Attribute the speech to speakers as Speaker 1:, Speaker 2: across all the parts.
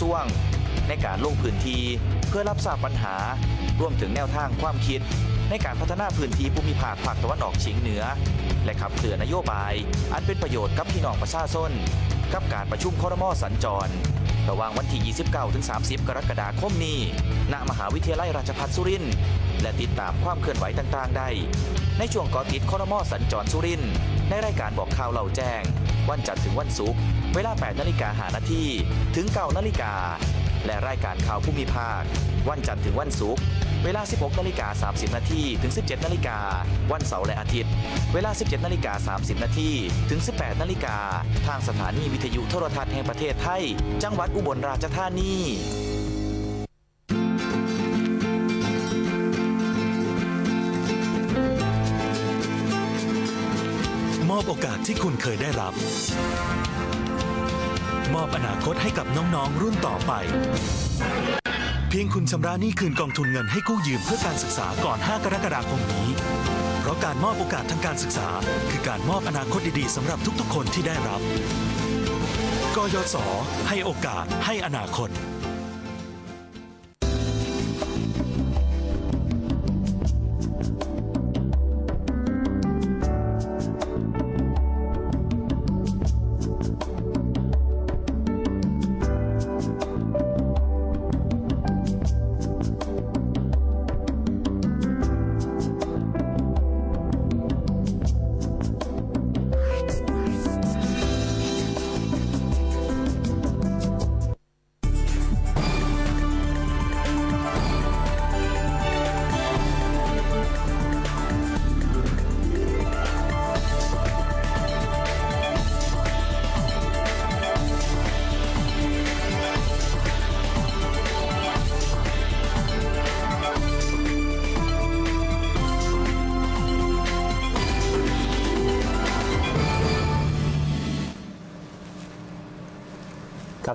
Speaker 1: ทรวง ในการลงพื้นที่เพื่อรับทราบปัญหารวมถึงแนวทางความคิด ในการพัฒนาพื้นที่ภูมิภาคภาคตะวันออกเฉียงเหนือ และขับเคลื่อนนโยบาย อันเป็นประโยชน์กับพี่น้องประชาชนกับการประชุมครมสัญจร ระหว่างวันที่ 29ถึง30 กรกฎาคมนี้ ณ มหาวิทยาลัยราชภัฏสุรินทร์ และติดตามความเคลื่อนไหวต่างๆ ได้ ในช่วงกอติดครมสัญจรสุรินทร์ ในรายการบอกข่าวเหล่าแจ้ง วันจันทร์ถึงวันศุกร์ เวลา 8 นาฬิกาหานาทีถึง9นาฬิกา และรายการข่าวภูมิภาค วันจันทร์ถึงวันศุกร์ เวลา 16 นาฬิกา 30 นาทีถึง 17 นาฬิกา วันเสาร์และอาทิตย์ เวลา 17 นาฬิกา 30 นาทีถึง 18 นาฬิกา ทางสถานีวิทยุโทรทัศน์แห่งประเทศไทย จังหวัดอุบลราชธานี
Speaker 2: มอบโอกาสที่คุณเคยได้รับ มอบอนาคตให้กับน้องๆ รุ่นต่อไป เพียงคุณชำระหนี้คืนกองทุนเงินให้กู้ยืมเพื่อการศึกษาก่อน 5 กรกฎาคมนี้ เพราะการมอบโอกาสทางการศึกษา คือการมอบอนาคตดีๆสำหรับทุกๆ คนที่ได้รับ กยศให้โอกาสให้อนาคต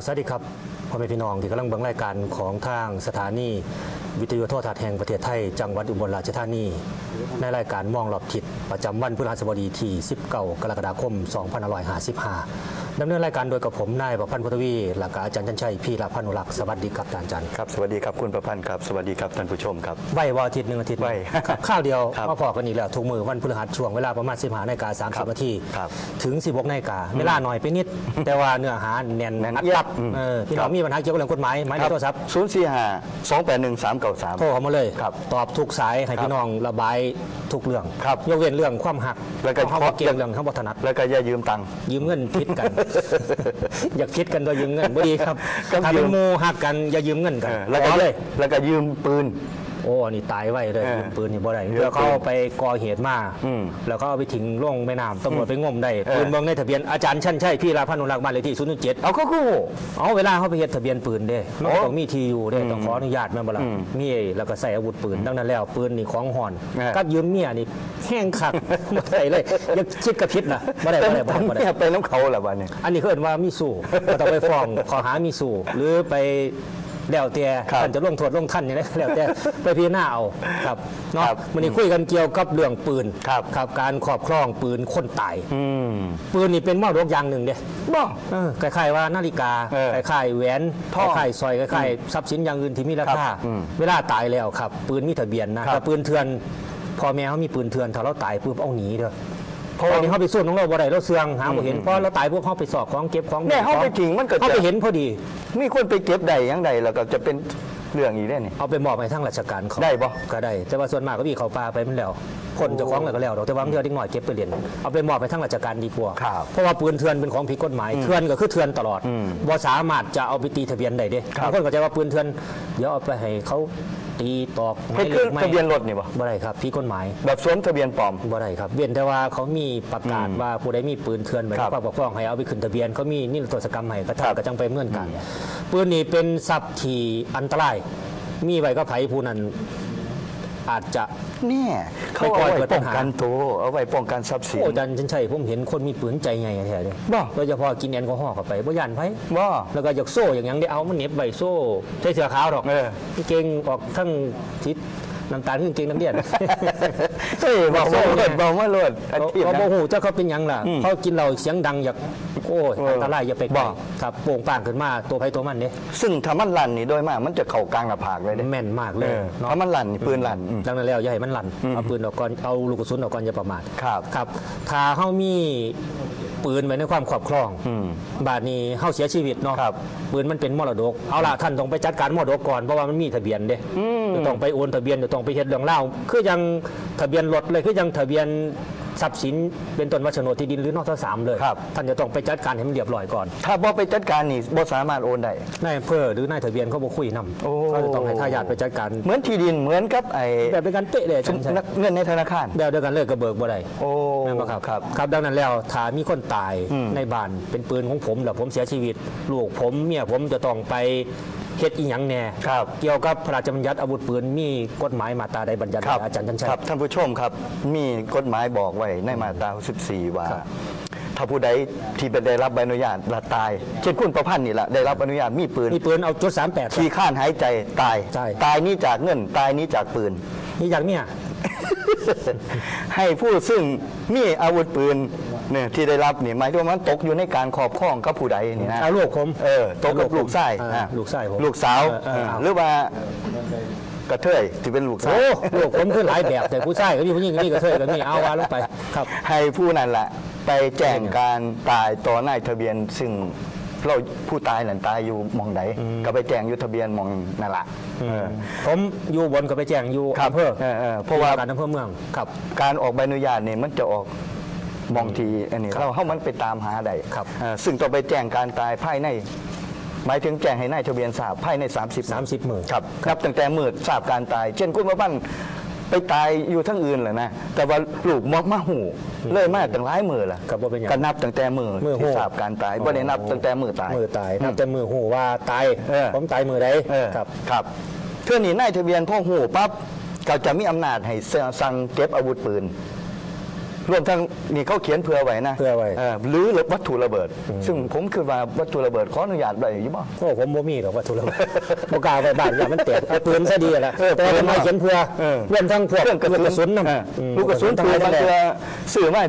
Speaker 3: สวัสดีครับพ่อแม่พี่น้องที่กำลังเบิ่งรายการของทางสถานีวิทยุโทรทัศน์แห่งประเทศไทย จังหวัดอุบลราชธานี ในรายการมองรอบทิศประจำวันพฤหัสบดีที่ 19 กรกฎาคม 2555 ดำเนินรายการโดยกับผมนายประพันธ์พุทธวีและก็อาจารย์ชันชัยพี่ละพันุรักษ์สวัสดีครับอาจารย์
Speaker 4: ครับสวัสดีครับคุณประพันธ์ครับสวัสดีครับท่านผู้ชมครับ
Speaker 3: ไหววาอาทิตย์หนึ่งอาทิตย์
Speaker 4: ไหว
Speaker 3: ครับข้าวเดียว
Speaker 4: ครับ
Speaker 3: มาพอกันอีกแล้วทุกมือวันพฤหัสช่วงเวลาประมาณ15นาฬิกา
Speaker 4: ครับ
Speaker 3: 30นาที
Speaker 4: ครับ
Speaker 3: ถึง16นาฬิกาเวลาหน่อยไปนิด แต่ว่าเนื้อหาแน่น
Speaker 4: แน่น
Speaker 3: อัด
Speaker 4: เอียด
Speaker 3: ตับ
Speaker 4: อืม
Speaker 3: เออพี่น้อ
Speaker 4: ครั
Speaker 3: ง
Speaker 4: บ
Speaker 3: มีปัญหาเกี่ยวกับเรื่องกฎหมายหมายเลขโทรศัพท์
Speaker 4: ศูนย์สี่ห้าสองแปดหนึ่งสามเก้าสาม
Speaker 3: โทรเข้ามาเลย
Speaker 4: ครับ
Speaker 3: ตอบทุกสายให้พี่น้องระบายทุกเรื่อง
Speaker 4: ครับ
Speaker 3: ยกเว้นเรื่องความหัก
Speaker 4: แล้วก็
Speaker 3: เขาบอกเก่งเรื่องเขาบอกถนัด
Speaker 4: แล้วก็อย่ายืมตังค์
Speaker 3: ยืมเงินคิดกันอย่าคิดกันโดยยืมเงินบ่ดีครับ
Speaker 4: ครับ
Speaker 3: ถ้าเป็น
Speaker 4: ยืม
Speaker 3: โมหักกันอย่ายืมเงินกัน
Speaker 4: เออแล้วก็
Speaker 3: ขอเลย
Speaker 4: แล้วก็ยืมปืน
Speaker 3: โอ้อันนี่ตายไว้เลย
Speaker 4: เออ
Speaker 3: ยืมปืนนี่บ่ได้
Speaker 4: ยืมปืน
Speaker 3: แล้วเขาเอาไปก่อเหตุมา
Speaker 4: อืม
Speaker 3: แล้วก็เอาไปทิ้งลงแม่น้ำตำรวจไปงมได้
Speaker 4: เออ
Speaker 3: ปืนเบิ่งในทะเบียนอาจารย์ชั้นใช่พี่ลาพันุรักษ์บ้านเลขที่017
Speaker 4: เอาก็กู้
Speaker 3: เอาเวลาเขาไปเฮ็ดทะเบียนปืนเด้มันก็
Speaker 4: โอ้
Speaker 3: ต้องมีทีอยู่เด้
Speaker 4: อืม
Speaker 3: ต้องขออนุญาตแม่นบ่ล่ะ
Speaker 4: อืม
Speaker 3: มีแล้วก็ใส่อาวุธปืนดังนั้นแล้วปืนนี่ของห่อน
Speaker 4: แม่
Speaker 3: กับยืมเมียนี่แห้งคักบ่ได้เลยอย่าคิดกับพิษนะบ่ได้บ่ได้บ่ได้บ่ได้
Speaker 4: เนี่ยไปน้ำเขาแหละวันนี้
Speaker 3: อันนี้เขาเอิ้นว่ามีสู้ก็ต้องไปฟ้อง ขอหามีสู้หรือไป แล้วแต่
Speaker 4: ครับ
Speaker 3: ท่านจะลงโทษลงท่านนี่นะแล้วแต่ไปพิจารณาเอาครับเนาะ
Speaker 4: ครับ
Speaker 3: วันนี้คุยกันเกี่ยวกับเรื่องปืน
Speaker 4: ครับ
Speaker 3: ครับการครอบครองปืนคนตาย
Speaker 4: อืม
Speaker 3: ปืนนี่เป็นมรดกอย่างหนึ่งเด้
Speaker 4: บ่
Speaker 3: เออคล้ายๆว่านาฬิกา
Speaker 4: เออ
Speaker 3: คล้ายๆแหวน
Speaker 4: ทอง
Speaker 3: คล้ายๆสร้อยคล้ายๆทรัพย์สินอย่างอื่นที่มีราคา
Speaker 4: ครับอืม
Speaker 3: เวลาตายแล้วครับ ปืนมีทะเบียนนะครับ แต่ปืนเถื่อนพ่อแม่เขามีปืนเถื่อนถ้าเราตายปุ๊บเอาหนีเด้อ เพราะวันนี้เขาไปสู้น้องเราบ่ได้เราเสืองหาบ่เห็นเพราะเราตายพวกเขาไปสอบของเก็บของ
Speaker 4: เนี่ยเขาไปทิ้งมันก็
Speaker 3: เขา
Speaker 4: จะ
Speaker 3: ไปเห็นพอดี
Speaker 4: มีคนไปเก็บใดยังใดแล้วก็จะเป็นเรื่องอีกได้นี่
Speaker 3: เอาไปมอบให้ทางราชการเขา
Speaker 4: ได้บ่
Speaker 3: ก็ได้ แต่ว่าส่วนมากก็มีเขาปลาไปมันแล้ว คนเจะคล้าของแล้วก็แล้วดอกแต่ว่าบางเทื่อเด็กหน่อยเก็บไปเรียนเอาไปมอบให้ทางราชการดีกว่า
Speaker 4: ครับ
Speaker 3: เพราะว่าปืนเถื่อนเป็นของผิดกฎหมายเถื่อนก็คือเถื่อนตลอด
Speaker 4: อืม
Speaker 3: บ่สามารถจะเอาไปตีทะเบียนได้เด้
Speaker 4: ครับ
Speaker 3: บางคนเข้าใจว่าปืนเถื่อนเดี๋ยวเอาไปให้เขา ตีตอก
Speaker 4: เฮ็ดคือทะเบียนรถนี่บ่
Speaker 3: บ่ได้ครับผิดกฎหมาย
Speaker 4: แบบสวมทะเบียนปลอม
Speaker 3: บ่ได้ครับ เว้นแต่ว่าเขามีประกาศ
Speaker 4: อืม
Speaker 3: ว่าผู้ใดมีปืนเถื่อนไว้
Speaker 4: ครับ
Speaker 3: ครอบครองให้เอาไปขึ้นทะเบียนเขามีนิรโทษกรรมให้ก็
Speaker 4: ครั
Speaker 3: ทำ
Speaker 4: บ
Speaker 3: ก็จังไปเมื่อนกันปืนนี่เป็นทรัพย์ที่อันตราย มีไว้ก็ไผผู้นั้น อาจจะ
Speaker 4: เนี่ยเขา
Speaker 3: ไปก่
Speaker 4: เอา
Speaker 3: อ
Speaker 4: ไว้
Speaker 3: เกิดปั
Speaker 4: ป้อ
Speaker 3: ญ
Speaker 4: ง
Speaker 3: หา
Speaker 4: กันตัวเอาไว้ป้องกันทรัพย์สิน
Speaker 3: โอ้อาจารย์ฉันใช่ผมเห็นคนมีปืนใจไงแท้เลย
Speaker 4: บ่
Speaker 3: โดยเฉพาะกินแอลกอฮอล์เข้าไปบ่ยันไผ
Speaker 4: ว่า
Speaker 3: แล้วก็อยากโซ่อย่างหยังได้เอามันเหน็บใบโซ่ใช้เสื้อขาวดอก
Speaker 4: เออ
Speaker 3: เก่งออกทั้งทิศ น้ำตาลขึ้นเก่งน้ำเลียน
Speaker 4: เฮ้ยบอกว่าโลดบอกว่าโลดอาทิตย์
Speaker 3: เขา
Speaker 4: นะ
Speaker 3: โมโหเจ้าเขาเป็นหยังล่ะ
Speaker 4: อืม
Speaker 3: เขากินเราเสียงดังอยากโอ้ย
Speaker 4: เอออั
Speaker 3: อันตรายอย่าไป
Speaker 4: บ
Speaker 3: ใกล้
Speaker 4: อก
Speaker 3: ครับโป่งป่างขึ้นมาตัวไผตัวมันเนี่ย
Speaker 4: ซึ่งถ้ามันลั่นนี่โดยมากมันจะเข้ากลางหน้าผากเลยเด้
Speaker 3: แม่นมากเล
Speaker 4: เอยอ
Speaker 3: เนาะ
Speaker 4: ถ้ามันลั่นนี่ปืนลั่นอืม
Speaker 3: ดังนั้นแล้วอย่าให้มันลั่น
Speaker 4: อืม
Speaker 3: เอาปืนออกก่อนเอาลูกกระสุนออกก่อนอย่าประมาท
Speaker 4: ครับ
Speaker 3: ครับถ้าเฮามี ปืนไว้ในความครอบครอง
Speaker 4: อืม
Speaker 3: บาดนี้เฮาเสียชีวิตเนาะ
Speaker 4: ครับ
Speaker 3: ปืนมันเป็นมรดก เอาล่ะท่านต้องไปจัดการมรดกก่อนเพราะว่ามันมีทะเบียนเด้
Speaker 4: อืม
Speaker 3: จะต้องไปโอนทะเบียนจะต้องไปเฮ็ดเรื่องเล่าวคือยังทะเบียนรถเลยคือยังทะเบียน ทรัพย์สินเป็นต้นวัชโนดที่ดินหรือนอกสามเลย
Speaker 4: ครับ
Speaker 3: ท่านจะต้องไปจัดการให้มันเรียบร้อยก่อน
Speaker 4: ถ้าบ่ไปจัดการนี่บ่สามารถโอนได้
Speaker 3: นายอำเภอหรือนายทะเบียนเขาบอกคุยน
Speaker 4: โอ้ำ
Speaker 3: เขาจะต้องให้ทายาทไปจัดการ
Speaker 4: เหมือนที่ดินเหมือนกับไอ้
Speaker 3: แบบเป็นการเตะเลยฉันใช่
Speaker 4: นักเงินในธนาคาร
Speaker 3: แบบเดียวกันเลยกระเบิกบ่ได้
Speaker 4: โอ้
Speaker 3: แม่นบ่ครับ
Speaker 4: ครับ
Speaker 3: ครับดังนั้นแล้วถ้ามีคนตาย
Speaker 4: อืม
Speaker 3: ในบ้านเป็นปืนของผมแล้วผมเสียชีวิต ลูกผมเมียผมจะต้องไป เฮ็ดอีหยังแน่
Speaker 4: ครับ
Speaker 3: เกี่ยวกับพระราชบัญญัติอาวุธปืนมีกฎหมายมาตราใดบัญญัติ
Speaker 4: ครับ
Speaker 3: ไว้อาจารย์ชันชัย
Speaker 4: ครับท่านผู้ชมครับมีกฎหมายบอกไว้ในมาตรา14ว่า
Speaker 3: ครับ
Speaker 4: ถ้าผู้ใดที่เป็นได้รับใบอนุญาตและตาย เช่นคุณประพันธ์นี่แหละได้รับอนุญาตมีปืน
Speaker 3: มีปืนเอาจุดสามแปด
Speaker 4: ขี้ข้านหายใจตาย
Speaker 3: ใช่
Speaker 4: ตายนี่จากเงินตายนี่จากปืน
Speaker 3: นี่อย่างเนี้ย
Speaker 4: ให้ผู้ซึ่งมีอาวุธปืน เนี่ยที่ได้รับนี่หมายถึงว่ามันตกอยู่ในการครอบครองกับผู้ใดนี่นะ
Speaker 3: เอาลูกผม
Speaker 4: เออตกกับลูกชาย
Speaker 3: อ่า
Speaker 4: อะ
Speaker 3: ลูกชายผม
Speaker 4: ลูกสาว
Speaker 3: เออเออ
Speaker 4: เออ
Speaker 3: เอา
Speaker 4: หรือว่ากระเทยที่เป็นลูกสาว
Speaker 3: โอ้ลูกผมคือหลายแบบแต่ผู้ชายก็มีผู้หญิงก็มีกระเทยก็มีเอาว่าลงไปครับ
Speaker 4: ให้ผู้นั้นแหละไปแจ้งการตายต่อนายทะเบียน ซึ่งเราผู้ตายนั่นตายอยู่หมองใดก็ไปแจ้งอยู่ทะเบียนหมองนั่นแหละเออ
Speaker 3: ผมอยู่บนก็ไปแจ้งอยู่
Speaker 4: ครับ
Speaker 3: อำเภอ
Speaker 4: เออเออเพราะว่า
Speaker 3: การอำเภอเมืองครับ
Speaker 4: การออกใบอนุญาตเนี่ยมันจะออก มองทีอันนี้เราเข้ามันไปตามหาได้
Speaker 3: ครับ
Speaker 4: เอ่อซึ่งต้องไปแจ้งการตายภายในหมายถึงแจ้งให้นายทะเบียนทราบภายใน 30
Speaker 3: 30มื้อ
Speaker 4: ครับนับตั้งแต่มือทราบการตาย เช่นคุณมาบ้านไปตายอยู่ทั้งอื่นแหละนะแต่ว่าลูกมอกมาหูเลยมาตั้งหลายมือละ
Speaker 3: ครับบ่เป็นหยัง
Speaker 4: ก็นับตั้งแต่มือ
Speaker 3: มือ
Speaker 4: ที่
Speaker 3: หู
Speaker 4: ทราบการตายบ่ได้นับตั้งแต่มือตาย
Speaker 3: มือตายนับแต่มือหูว่าตาย
Speaker 4: เออ
Speaker 3: ผมตายมือใด
Speaker 4: เออ
Speaker 3: ครับ
Speaker 4: ครับเพื่อนี่นายทะเบียนพ่อหูปั๊บก็จะมีอำนาจให้สั่งเก็บอาวุธปืน รวมทั้งนี่เขาเขียนเผื่อไว้นะ
Speaker 3: เผื่อไว้
Speaker 4: หรือวัตถุระเบิด ซึ่งผมคือว่าวัตถุระเบิดขออนุญาตได้อยี่บ่
Speaker 3: โอ้ผมบ่มีหรอกว่าทุเรศบ่กล้าไปบ้านอย่ามันแตกเอาปืนซะดีแหละ
Speaker 4: เออ
Speaker 3: แต่ว่า
Speaker 4: ปืน
Speaker 3: ทำไมเขียนเพื่อ
Speaker 4: เออ
Speaker 3: รวมทั้งพวก
Speaker 4: เครื่องกระ
Speaker 3: ลูกกระ
Speaker 4: สุ
Speaker 3: สุ
Speaker 4: น
Speaker 3: นนำ
Speaker 4: เออลูกกระสุนปืนมันคือสื่อว่า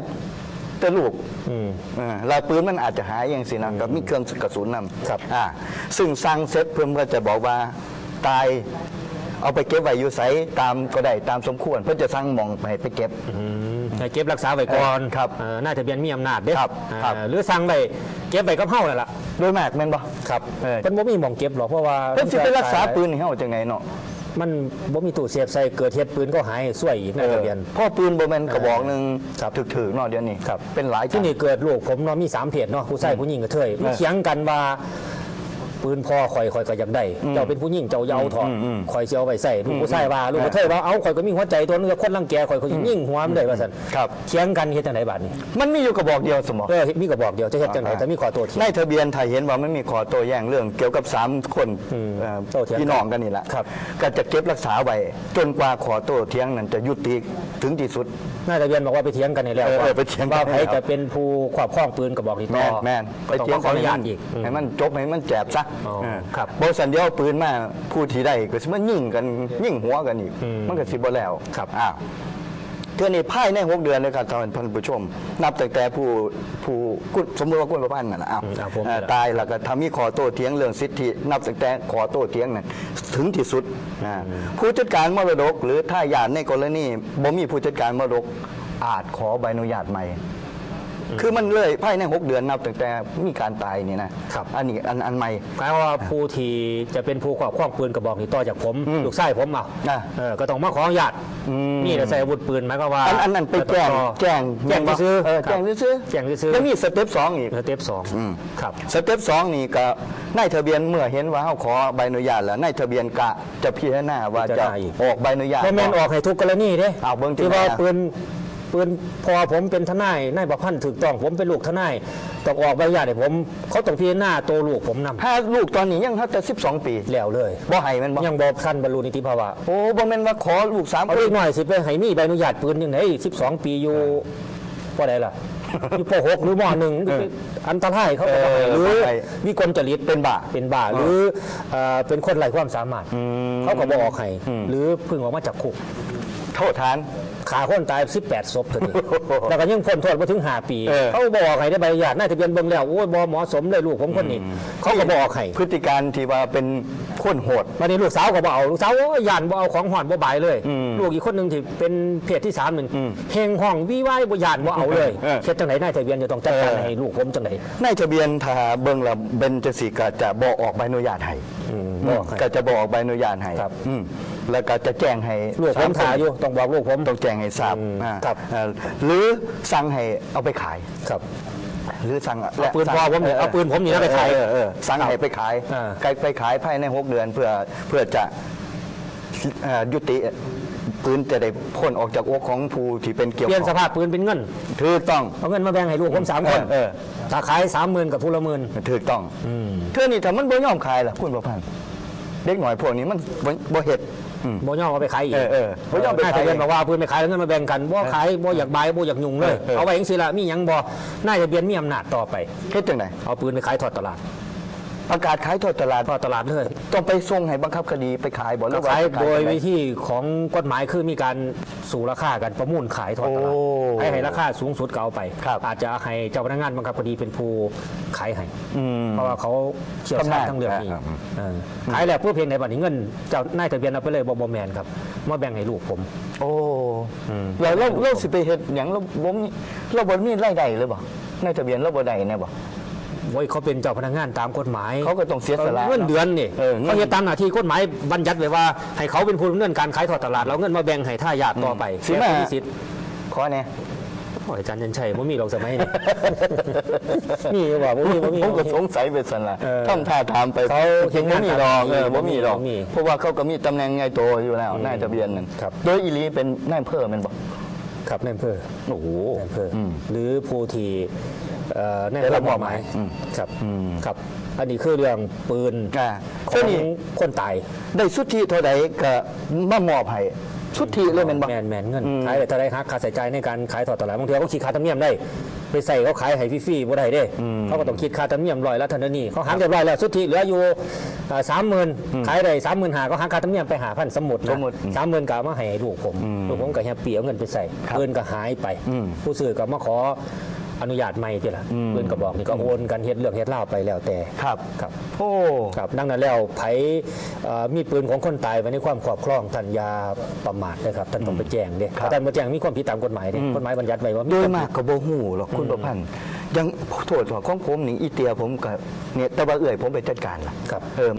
Speaker 4: แต่ลูก
Speaker 3: อืม
Speaker 4: เออลายปืนมันอาจจะหายอย่างสินะกับมีเครื่องกระสุนนำ
Speaker 3: ครับ
Speaker 4: อ่าซึ่งสั่งเสร็จเพิ่มก็จะบอกว่าตายเอาไปเก็บไว้อยู่ไสตามก็ได้ตามสมควร เพื่อจะสั่งหมองไปไปเก็บ
Speaker 3: อืมให้เก็บรักษาไว้ก่อน
Speaker 4: เออครับ
Speaker 3: เอ่อนายทะเบียนมีอำนาจเด้
Speaker 4: ครับ
Speaker 3: อ่า
Speaker 4: ครับ
Speaker 3: หรือสั่งไว้เก็บไว้กับเฮานั่นล่ะ
Speaker 4: โดยมากแม่นบ่
Speaker 3: ครับ
Speaker 4: เออ
Speaker 3: เพิ่นบ่มีหม่องเก็บหรอกเพราะว่า
Speaker 4: เพิ่นสิไปรักษาปืนให้เฮาจังไงเนาะ
Speaker 3: มันบ่มีตู้เซฟใส่เกิดเหตุปืนก็หายสวยอีกนายทะเบียน
Speaker 4: พ่อปืนบ่แม่นกระบอกหนึง
Speaker 3: ครับ
Speaker 4: ถึกๆเนาะเดี๋ยวนี้
Speaker 3: ครับ
Speaker 4: เป็นหลาย
Speaker 3: ที่
Speaker 4: จัง
Speaker 3: นี่เกิดลูกผมเนาะมีสามเพจเนาะผู้ชายผู้หญิงกับเทยมันเถียงกันว่า ปืนพ่อข่อยข่อยก็อยากได้เจ้าเป็นผู้หญิงเจ้าอยาเอาถอด
Speaker 4: อืมอืม
Speaker 3: ข่อยสิเอาไว้ใส่ลูกผู้ชายว่าลูกกระเทยว่าเอาข่อยก็มีหัวใจตัวนึงคนรังแกข่อยก็สิยิงหัวมันได้ว่าซั่น
Speaker 4: ครับ
Speaker 3: เถียงกันเฮ็ดจังไดบัดนี้
Speaker 4: มันมีอยู่กระบอกเดียวสมอง
Speaker 3: เออมีก็บอกเดียวจะเฮ็ดจังไดแต่มีขอโทษเถียง
Speaker 4: ในทะเบียนไทยเห็นว่ามันมีขอโต้แย้งเรื่องเกี่ยวกับ3คน
Speaker 3: อืม
Speaker 4: เอ่อ
Speaker 3: โต้เถียงกัน
Speaker 4: พี่น้องกันนี่แหละ
Speaker 3: ครับ
Speaker 4: ก็จะเก็บรักษาไว้จนกว่าขอโต้เถียงนั้นจะยุติถึงที่สุด
Speaker 3: นายทะเบียนบอกว่าไปเถียงกันนี่แล้ว
Speaker 4: เออ
Speaker 3: ว่า
Speaker 4: เออไปเถียงกัน
Speaker 3: ว่าใคร
Speaker 4: ครับ
Speaker 3: จะเป็นผู้ครอบครองปืนกระบอกนี้ต่
Speaker 4: แม่
Speaker 3: อน
Speaker 4: แม่น
Speaker 3: ก็ต้องขออนุญาตอีกอืม
Speaker 4: ให้มันจบให้มันแจบซะ
Speaker 3: อ๋อ
Speaker 4: เออ
Speaker 3: ครับ
Speaker 4: บริษัทเดียวเอาปืนมาผู้ที่ได้ก็สิมันยิงกันยิงหัวกันอีก
Speaker 3: อืม
Speaker 4: มันก็สิบ่แล้ว
Speaker 3: ครับ
Speaker 4: อ้าวเทื่อนี้ภายในหกเดือนเลยครับท่านท่านผู้ชม นับตั้งแต่ผู้ผู้กุสมมติว่ากุลประพันธ์นั่นน่ะอ้าว
Speaker 3: อืมอ่าผม
Speaker 4: เอ่อตายแล้วก็ทำมีขอโต้เถียงเรื่องสิทธิ นับตั้งแต่ขอโต้เถียงนั้นถึงที่สุดนะผู้จัดการมรดก หรือถ้าญาติในกรณีบ่มีผู้จัดการมรดกอาจขอใบอนุญาตใหม่ คือมันเลยภายในหกเดือนนับตั้งแต่มีการตายนี่นะครับ อันนี้อันอันใหม่
Speaker 3: หมายว่าผู้ที่จะเป็นผู้ครอบครองปืนกระบอกนี้ต่อจากผม
Speaker 4: อืม
Speaker 3: ลูกชายผมเอา
Speaker 4: อะ
Speaker 3: เออก็ต้องมาขออนุญาต
Speaker 4: อืม
Speaker 3: นี่จะใส่อาวุธปืนหมายความว่า
Speaker 4: อันอันนั้นไปแจ้ง
Speaker 3: ต่อ
Speaker 4: แจ้ง
Speaker 3: แจ้งซื้อ
Speaker 4: เออแจ้งซื้อ
Speaker 3: แจ้งซื้อ
Speaker 4: แล้วมีสเต็ปสองอีก
Speaker 3: สเต็ปสอง
Speaker 4: อืม
Speaker 3: ครับ
Speaker 4: สเต็ปสองนี่ก็นายทะเบียนเมื่อเห็นว่าเขาขอใบอนุญาตแล้วนายทะเบียนกะจะพิจารณาว่า
Speaker 3: พิจาร
Speaker 4: จะ
Speaker 3: ณาอีก
Speaker 4: ออกใบอนุญาต
Speaker 3: โมเมนออกให้ทุกกรณีเด้
Speaker 4: อ้าวเบิ่งที่
Speaker 3: ที่ว่า
Speaker 4: ไหนอะ
Speaker 3: ปืน ปืนพอผมเป็นทนายนายประพันธ์ถูกต้องผมเป็นลูกทนายต้องออกใบอนุญาตให้ผม เขาต้องพิจารณาตัวลูกผมนำ
Speaker 4: ถ้าลูกตอนนี้ยังเขาแต่12 ปี
Speaker 3: แล้วเลย
Speaker 4: บ่ให้แมันบ่
Speaker 3: ยังบอกขั้นบรรลุนิติภาวะ
Speaker 4: โอ้บ่แม่นว่าขอลูกสาม
Speaker 3: เอา
Speaker 4: ปี
Speaker 3: อีกหน่อยสิไปให้มีใบอนุญาตปืนยังไง12 ปีอยู่ว่าไดล่ะอยู่ป .6 หรือม .1 อันตรายเขาก็บ่ให้
Speaker 4: เออ
Speaker 3: หรือ
Speaker 4: บ่ให้
Speaker 3: วิกลจริต
Speaker 4: เป็นบ้า
Speaker 3: เป็นบ้าหรือเอ่อเป็นคนไร้ความสามารถ
Speaker 4: ม
Speaker 3: เขาก็บออกให้
Speaker 4: อืม
Speaker 3: หรือเพิ่งออกมาจากคุก
Speaker 4: โทษทาน
Speaker 3: ขาคนตาย 18ศพเท่านี้
Speaker 4: โอ้โห
Speaker 3: แล้วก็ยังพ้นโทษมาถึง 5 ปี
Speaker 4: เออ
Speaker 3: เขาบอกให้ได้ใบอนุญาตนายทะเบียนเบิ่งแล้วโอ้ยบ่เหมาะสมเลยลูกผมคนนี้ เขาก็บอกให้
Speaker 4: พฤติการที่ว่าเป็น คนโหด
Speaker 3: วันนี้ลูกสาวก็บ่เอาลูกสาวโอ้ยยานบ่เอาของหอนบ่บายเลย
Speaker 4: อืม
Speaker 3: ลูกอีกคนหนึงที่เป็นเพศที่สามหนึ่ง
Speaker 4: อืม
Speaker 3: เฮงห้องวิวายบ่ยานบ่เอาเลย
Speaker 4: เออ
Speaker 3: เฮ็ดจังไหนนายทะเบียนจะต้องจัดการ
Speaker 4: เออ
Speaker 3: ให้ลูกผมจังไหน
Speaker 4: ในทะเบียนถ้าเบิ่งแล้วเบนจะสิก็จะบอออกใบอนุญาตให้
Speaker 3: อืมบ่ให้
Speaker 4: ก็จะบอออกใบอนุญาตให้
Speaker 3: ครับ
Speaker 4: อืมแล้วก็จะแจ้งให้
Speaker 3: ลูกผมถ่ายอยู่ต้องบอกลูกผม
Speaker 4: ต้องแจ้งให้ทราบ
Speaker 3: อืม
Speaker 4: อ่า
Speaker 3: ครับ
Speaker 4: อ่าหรือสั่งให้เอาไปขาย
Speaker 3: ครับ
Speaker 4: หรือสั่ง
Speaker 3: เอาปืนพ่อผมเนี่ยเอาปืนผมนี่แล้วไปขาย
Speaker 4: เออเออสั่งให้ไปขาย
Speaker 3: อ่า
Speaker 4: ไปไปขายภายในหกเดือนเพื่อเพื่อจะเอ่อยุติปืนจะได้พ้นออกจากอกของผู้ที่เป็นเกี่ยว
Speaker 3: เปลี่ยน
Speaker 4: ข้
Speaker 3: ส
Speaker 4: อง
Speaker 3: ภาพปืนเป็นเงิน
Speaker 4: ถูกต้อง
Speaker 3: เอาเงินมาแบ่งให้ลูกผมสามคน
Speaker 4: เออเออ
Speaker 3: ถ้าขายสามหมื่นกับผู้ละหมื่น
Speaker 4: ถูกต้อง
Speaker 3: อืม
Speaker 4: เท่านี้ถ้ามันบ่ยอมขายล่ะคุณประพันธ์เด็กหน่อยพวกนี้มันบ่บ่เฮ็ดอืม
Speaker 3: บ่ย่อมเอาไปขายอีก
Speaker 4: เออเออบ่ยอมไปขาย
Speaker 3: นายทะเบียนบอกว่าเอาปืนไปขายแล้วเงินมาแบ่งกันบ่ขายบ่อยากบายบ่อยากยุ่งเลย
Speaker 4: เออเออ
Speaker 3: เอาไว้จังซี่ล่ะมีหยังบ่นายทะเบียนมีอำนาจต่อไป
Speaker 4: เฮ็ดจังได๋
Speaker 3: เอาปืนไปขายทอดตลาด
Speaker 4: ประกาศขายทอดตลาด
Speaker 3: ทอดตลาดเลย
Speaker 4: ต้องไปส่งให้บังคับคดีไปขายบ่หรื
Speaker 3: ก็
Speaker 4: อว่า
Speaker 3: ขาย
Speaker 4: ไป
Speaker 3: โดย
Speaker 4: จังใวิ
Speaker 3: ธีของกฎหมายคือมีการสู่ราคากันประมูลขายทอดตลาด
Speaker 4: โอ้
Speaker 3: ให้ให้ราคาสูงสุดก็เอาไป
Speaker 4: ครับ
Speaker 3: อาจจะให้เจ้าพนักงานบังคับคดีเป็นผู้ขายให้
Speaker 4: อืม
Speaker 3: เพราะว่าเขาเชี่ยวชาญทั้งเรื่องนี้
Speaker 4: ครับ
Speaker 3: เออขายแล้วเพื่อเพียงในบัตรนี้เงินเจ้านายทะเบียนเอาไปเลยบอบแมนครับมาแบ่งให้ลูกผม
Speaker 4: โอ้
Speaker 3: อืม
Speaker 4: แล้วเราเราสิไปเฮ็ดหยังเราบ่มีเราบ่มีรายได้เลยบ่ในทะเบียนเราบ่ได้แน่บ่
Speaker 3: โอ้ยเขาเป็นเจ้าพนักงานตามกฎหมาย
Speaker 4: เขาก็ต้องเสียสละ
Speaker 3: เงินเดือนนี่
Speaker 4: เออเงิน
Speaker 3: เขาจะตามหน้าที่กฎหมายบัญญัติไว้ว่า ให้เขาเป็นผู้ดำเนินการขายทอดตลาดแล้วเงินมาแบ่งให้ท่ายาทต่อไป
Speaker 4: สิมา
Speaker 3: แค่มีสิทธิ์
Speaker 4: ขอแน่
Speaker 3: โอ้ยอาจารย์ยันชัยบ่มีหรอกสมัยนี้ มีว่าบ่มีบ่มี
Speaker 4: ผมก็
Speaker 3: บ่มี
Speaker 4: สงสัยไปสั่นล่ะ
Speaker 3: เออ
Speaker 4: ทำท่าถามไป
Speaker 3: เขา
Speaker 4: เห็นบ่มีดอกเออ
Speaker 3: บ่
Speaker 4: บ่
Speaker 3: มี
Speaker 4: มีดอก
Speaker 3: บ่มี
Speaker 4: เพราะว่าเขาก็มีตำแหน่งใหญ่โตอยู่แล้วนายทะเบียนนั่น
Speaker 3: ครับ
Speaker 4: โดยอีหลีเป็นนายอำเภอแม่นบ่
Speaker 3: ครับในอำเภอ
Speaker 4: โอ้โห
Speaker 3: ในอำเภออ
Speaker 4: ม
Speaker 3: หรือผู้ที่ เอ่อใน
Speaker 4: ได้
Speaker 3: อำเภ
Speaker 4: รั
Speaker 3: อบมอบหมาย
Speaker 4: อืม
Speaker 3: ครับ
Speaker 4: อืม
Speaker 3: ครับอันนี้คือเรื่องปืน
Speaker 4: อ่า
Speaker 3: ข
Speaker 4: ก็
Speaker 3: อง
Speaker 4: นี่
Speaker 3: คนตาย
Speaker 4: ได้สุทธิเท่าใดก็มามอบให้สุทธิเลยแม่นบ่
Speaker 3: แมนแมนเงิน
Speaker 4: อืม
Speaker 3: ขายแต่ถ้าได้หักค่าใส่ใจายในการขายถอดตลาดบางทีเขาคิดค่าธรรมเนียมได้ ไปใส่เขาขายให้ฟรีๆบ่ได้เด้เขาก็ต้องคิดค่าธรรมเนียมร้อยละเท่านั้นนี่เขาหักเรียบร้อยแล้วสุทธิเหลืออยู่สามหมื่นขายได้สามหมื่นหาก็หักค่าธรรมเนียมไปหาพันสมมุติ
Speaker 4: ส
Speaker 3: นะ
Speaker 4: มมุติ
Speaker 3: สามหมื่นก็เอามาให้ลูกผม
Speaker 4: อืม
Speaker 3: ลูกผมก็แฮปปี้เอาเงินไปใส่
Speaker 4: ครับ
Speaker 3: เงินก็หายไป
Speaker 4: อืม
Speaker 3: ผู้ซื้อก็มาขอ อนุญาตใหม่ทีละ
Speaker 4: อืม
Speaker 3: เงินก็บอกนี่ก็โอนกันเฮ็ดเรื่องเฮ็ดเล่าวไปแล้วแต่
Speaker 4: ครับ
Speaker 3: ครับ
Speaker 4: โอ้
Speaker 3: ครับดังนั้นแล้วไผเอ่อมีปืนของคนตายไว้ในความครอบครองท่านอยาประมาทนะครับท่านต้องไปแจ้งเด้
Speaker 4: ครับ
Speaker 3: ถ้าท่านบ่แจ้งมีความผิดตามกฎหมายเด้
Speaker 4: อืม
Speaker 3: กฎหมายบัญญัติไว้ว่า
Speaker 4: โดย
Speaker 3: คว
Speaker 4: มากก็บ่ฮู้หรอกคุณประพันธ์ยังโทษว่าของผมนี่อีเตียผมก็เนี่ยแต่ว่าเอื้อยผมไปจัดการล่ะ
Speaker 3: ครับ
Speaker 4: เออ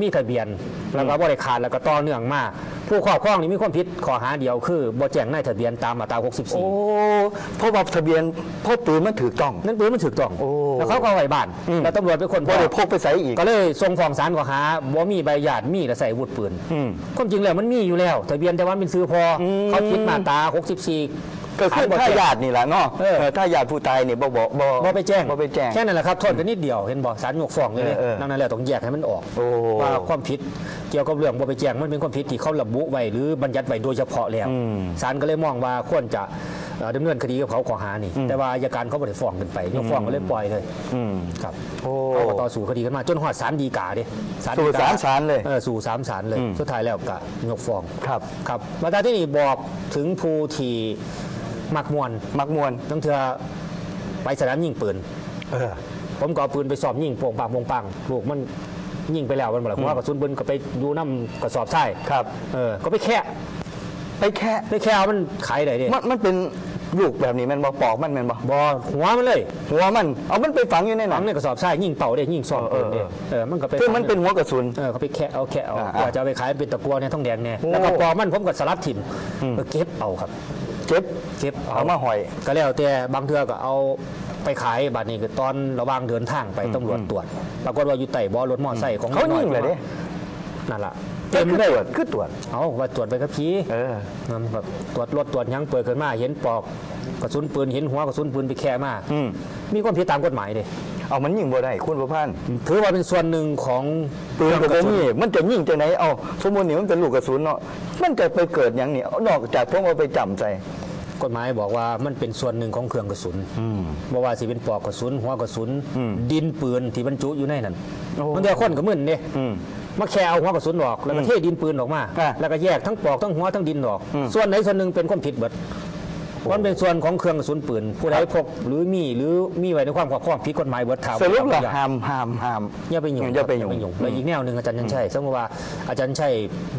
Speaker 3: มีทะเบียนแล้วก็บ่ได้ขาดแล้วก็ต่อเนื่องมา ผู้ครอบครองนี่มีความผิดข้อหาเดียวคือบ่แจ้งในทะเบียนตามมาตรา
Speaker 4: โอ้
Speaker 3: 64
Speaker 4: เพราะว่าทะเบียนเพราะปืนมันถูกต้อง
Speaker 3: นั่นปืนมันถูกต้อง
Speaker 4: โอ้
Speaker 3: แล้วเขาก็เอาไว้บ้าน
Speaker 4: อืม
Speaker 3: แล้วตำรวจเป็นคน
Speaker 4: บ่ได้พกไปใส่อีก
Speaker 3: ก็เลยส่งฟ้องศาลข้อหาบ่มีใบหยาดมีแต่ใส่อาวุธปืน
Speaker 4: อืม
Speaker 3: ความจริงแล้วมันมีอยู่แล้ว ทะเบียนแต่ว่ามันเป็นซื้อพออ
Speaker 4: ม
Speaker 3: เขาคิดมาตรา 64
Speaker 4: ก็คือ
Speaker 3: บ่
Speaker 4: ถ้า
Speaker 3: แจ้ง
Speaker 4: ญาตินี่แหละเนาะ
Speaker 3: เออ
Speaker 4: เออถ้าญาติผู้ตายนี่บ่บ่บ่
Speaker 3: บ่ไปแจ้ง
Speaker 4: บ่ไปแจ้ง
Speaker 3: แค่นั้นแหละครับโทษกันนิดเดียวเห็นบ่ศาลยกฟ้องเลย
Speaker 4: เออเออ
Speaker 3: ดังนั้นแล้วต้องแยกให้มันออก
Speaker 4: โอ้
Speaker 3: ว่าความผิดเกี่ยวกับเรื่องบ่ไปแจ้งมันเป็นความผิดที่เขาระบุไว้หรือบัญญัติไว้โดยเฉพาะแล้ว
Speaker 4: อืม
Speaker 3: ศาลก็เลยมองว่าควรจะเอ่อดำเนินคดีกับเขาข้อหานี่ แต่ว่าอัยการเขาบ่ได้ฟ้องกันไปยกฟ้องก็เลยปล่อยเลย
Speaker 4: อืม
Speaker 3: ครับ
Speaker 4: โอ้
Speaker 3: เขาก็ต่อสู้คดีกันมาจนฮอดศาลฎีกาเด้ศาล
Speaker 4: สู่
Speaker 3: ฎีก
Speaker 4: ศาลศาลเลย
Speaker 3: เออสู่ศาลศาลเลย
Speaker 4: อืม
Speaker 3: สุดท้ายแล้วก็ยกฟ้อง
Speaker 4: ครับ
Speaker 3: ครับมาตราที่นี่บอกถึงผู้ที่ มักมวน
Speaker 4: มักมวน
Speaker 3: ตั้งเทื่อไปสนามยิงปืน
Speaker 4: เออ
Speaker 3: ผมก็เอาปืนไปสอบยิงโป่งปังโป่งปังลูกมันยิงไปแล้วมันหมดแล้วเพราะว่ากระสุนปืนก็ไปอยู่น้ำกระสอบทราย
Speaker 4: ครับ
Speaker 3: เออ ก็ไปแค่
Speaker 4: ไปแค่
Speaker 3: ไปแค่เอามันขายได้เด้
Speaker 4: มันมันเป็นลูกแบบนี้แมันบ่ปอกมันแมันบ่
Speaker 3: บอหัวมันเลย
Speaker 4: หัวมันเอามันไปฝังอยู่ใน
Speaker 3: ฝั
Speaker 4: นั้
Speaker 3: ง
Speaker 4: น
Speaker 3: ในกระสอบทรายยิงเป่าได้ยิงซองปืนเด้
Speaker 4: เออ
Speaker 3: เออมันก็ไป
Speaker 4: คือมันเป็นหัวกระสุน
Speaker 3: เออเขาไปแค่เอาแค่เอา
Speaker 4: อ่า
Speaker 3: เพื่อจะเอาไปขายเป็นตะกัวเนี่ยท้องแดงเนี่ย
Speaker 4: โอ้
Speaker 3: แล้วก็ปอมันผมก็สลัดถิ่มก็เก็บเอาครับ
Speaker 4: เจ็บ
Speaker 3: เก็บ
Speaker 4: เอามาห้อย
Speaker 3: ก็แล้วแต่บางเทือก็เอาไปขายบัดนี้ก็ตอนระหว่างเดินทางไปตำรวจตรวจปรากฏว่าอยู่ใต้เบอรถมอไซค์ของ
Speaker 4: เขายิงเลยเด้
Speaker 3: นั่นล่ะ
Speaker 4: เต็
Speaker 3: เต็
Speaker 4: ม
Speaker 3: ม
Speaker 4: เล
Speaker 3: เลยย
Speaker 4: คือตรวจ
Speaker 3: เอาว่าตรวจไปกับผี
Speaker 4: เออ
Speaker 3: มันแบบตรวจรถตรวจหยังเปิดขึ้นมาเห็นปลอกกระสุนปืนเห็นหัวกระสุนปืนไปแค่มา
Speaker 4: อืม
Speaker 3: มีความผิดตามกฎหมายเด้
Speaker 4: เอามันยิงบ่ได้คุณประพันธ์
Speaker 3: ถือว่าเป็นส่วนหนึ่งของ
Speaker 4: ปืนกับ
Speaker 3: ก
Speaker 4: ผ
Speaker 3: ระ
Speaker 4: ม
Speaker 3: สุน
Speaker 4: นี่มันจะยิงจังไหนเอาสมมุตินี่มันเป็นลูกกระสุนเนาะมันจะไปเกิดอย่างนี้นอกจากผมเอาไปจำใจ
Speaker 3: กฎหมายบอกว่ามันเป็นส่วนหนึ่งของเครื่องกระสุนบ่ว่าสิเป็นปลอกกระสุน หัวกระสุน ดินปืนที่บรรจุอยู่ในนั้น
Speaker 4: โอ้
Speaker 3: มันเดียวคนก็มึนเด้
Speaker 4: อืม
Speaker 3: มาแค่เอาหัวกระสุนออก แล้วก็เทดินปืนออกมา
Speaker 4: อะ
Speaker 3: แล้วก็แยกทั้งปลอกทั้งหัวทั้งดินออก
Speaker 4: อืม
Speaker 3: ส่วนไหนส่วนหนึ่งเป็นความผิดเบิด มันเป็นส่วนของเครื่องกระสุนปืน ผู้ใดพกหรือมีหรือมีไว้ในความครอบครองผิดกฎหมายเบิดถาม
Speaker 4: สรุป
Speaker 3: ว่า
Speaker 4: แล้ว
Speaker 3: อย่า
Speaker 4: ห้ามห้ามห้าม
Speaker 3: อย่าไปหยุ่ง
Speaker 4: อย่าไปห
Speaker 3: ค
Speaker 4: ยุ่
Speaker 3: รับ
Speaker 4: ง
Speaker 3: แล้วอีกแนวหนึ่งอาจารย์ยันชัยสมมติว่าอาจารย์ชัย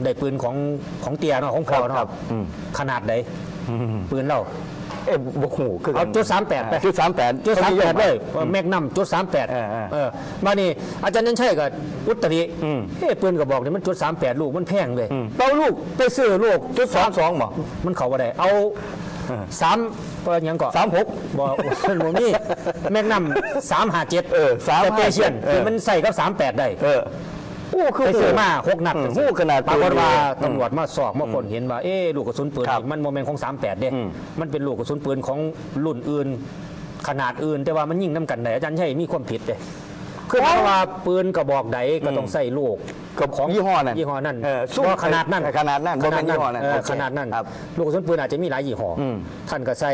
Speaker 3: ได้ปืนของของเตียเนาะของพอ
Speaker 4: ครับ
Speaker 3: เนาะ
Speaker 4: อืม
Speaker 3: ขนาดใดปืนเรา
Speaker 4: เอ๊ะบกหูคือ
Speaker 3: เอาจุด38ไป
Speaker 4: จุดสามแปด
Speaker 3: จุดสามแปดเลยแมกนัมจุดสามแปด
Speaker 4: เออเออ
Speaker 3: เออมานี่อาจารย์ยันชัยกับอุตริ
Speaker 4: อืม
Speaker 3: เฮ้ปืนกระบอกนี่มันจุดสามแปดลูกมันแพงเลย
Speaker 4: อืม
Speaker 3: เราลูกไปซื้อลูก
Speaker 4: จุดสามสองบ่
Speaker 3: มันเขาว่าได้เอา
Speaker 4: เออ
Speaker 3: สามเปิดยังก่อน
Speaker 4: สามหก
Speaker 3: บอกมันบ่มีแมกนัมสามห้าเจ็ด
Speaker 4: เออ357
Speaker 3: สเปเชียน
Speaker 4: เออ
Speaker 3: ที่มันใส่กับสามแปดได้
Speaker 4: เออโอ้คือ
Speaker 3: ไปซื้อมาหกนัด
Speaker 4: อืมโอ้ขนาด
Speaker 3: ปรากฏว่า
Speaker 4: ปืน
Speaker 3: ตำรวจมาสอบมาคนเห็นว่าเอ๊ะลูกกระสุนปืน
Speaker 4: ครับ
Speaker 3: นี่มันโมเมนต์ของ38เด้
Speaker 4: อืม
Speaker 3: มันเป็นลูกกระสุนปืนของรุ่นอื่น ขนาดอื่น แต่ว่ามันยิ่งน้ำกันได้อาจารย์ใช่มีความผิดเด้ คือหมายความว่าปืนกระบอกใดก็ต้องใส่ลูก
Speaker 4: กับ
Speaker 3: ของ
Speaker 4: ยี่ห้อนั้น
Speaker 3: ยี่ห้อนั้น
Speaker 4: เออสู้
Speaker 3: ว่าขนาดนั้น
Speaker 4: ขนาดนั้นบ่แม่นยี่ห้อนั้น
Speaker 3: เออ
Speaker 4: โอเค
Speaker 3: ขนาดนั้น
Speaker 4: ครับ
Speaker 3: ลูกกระสุนปืนอาจจะมีหลายยี่ห้ออ
Speaker 4: ม
Speaker 3: ท่านก็ใส่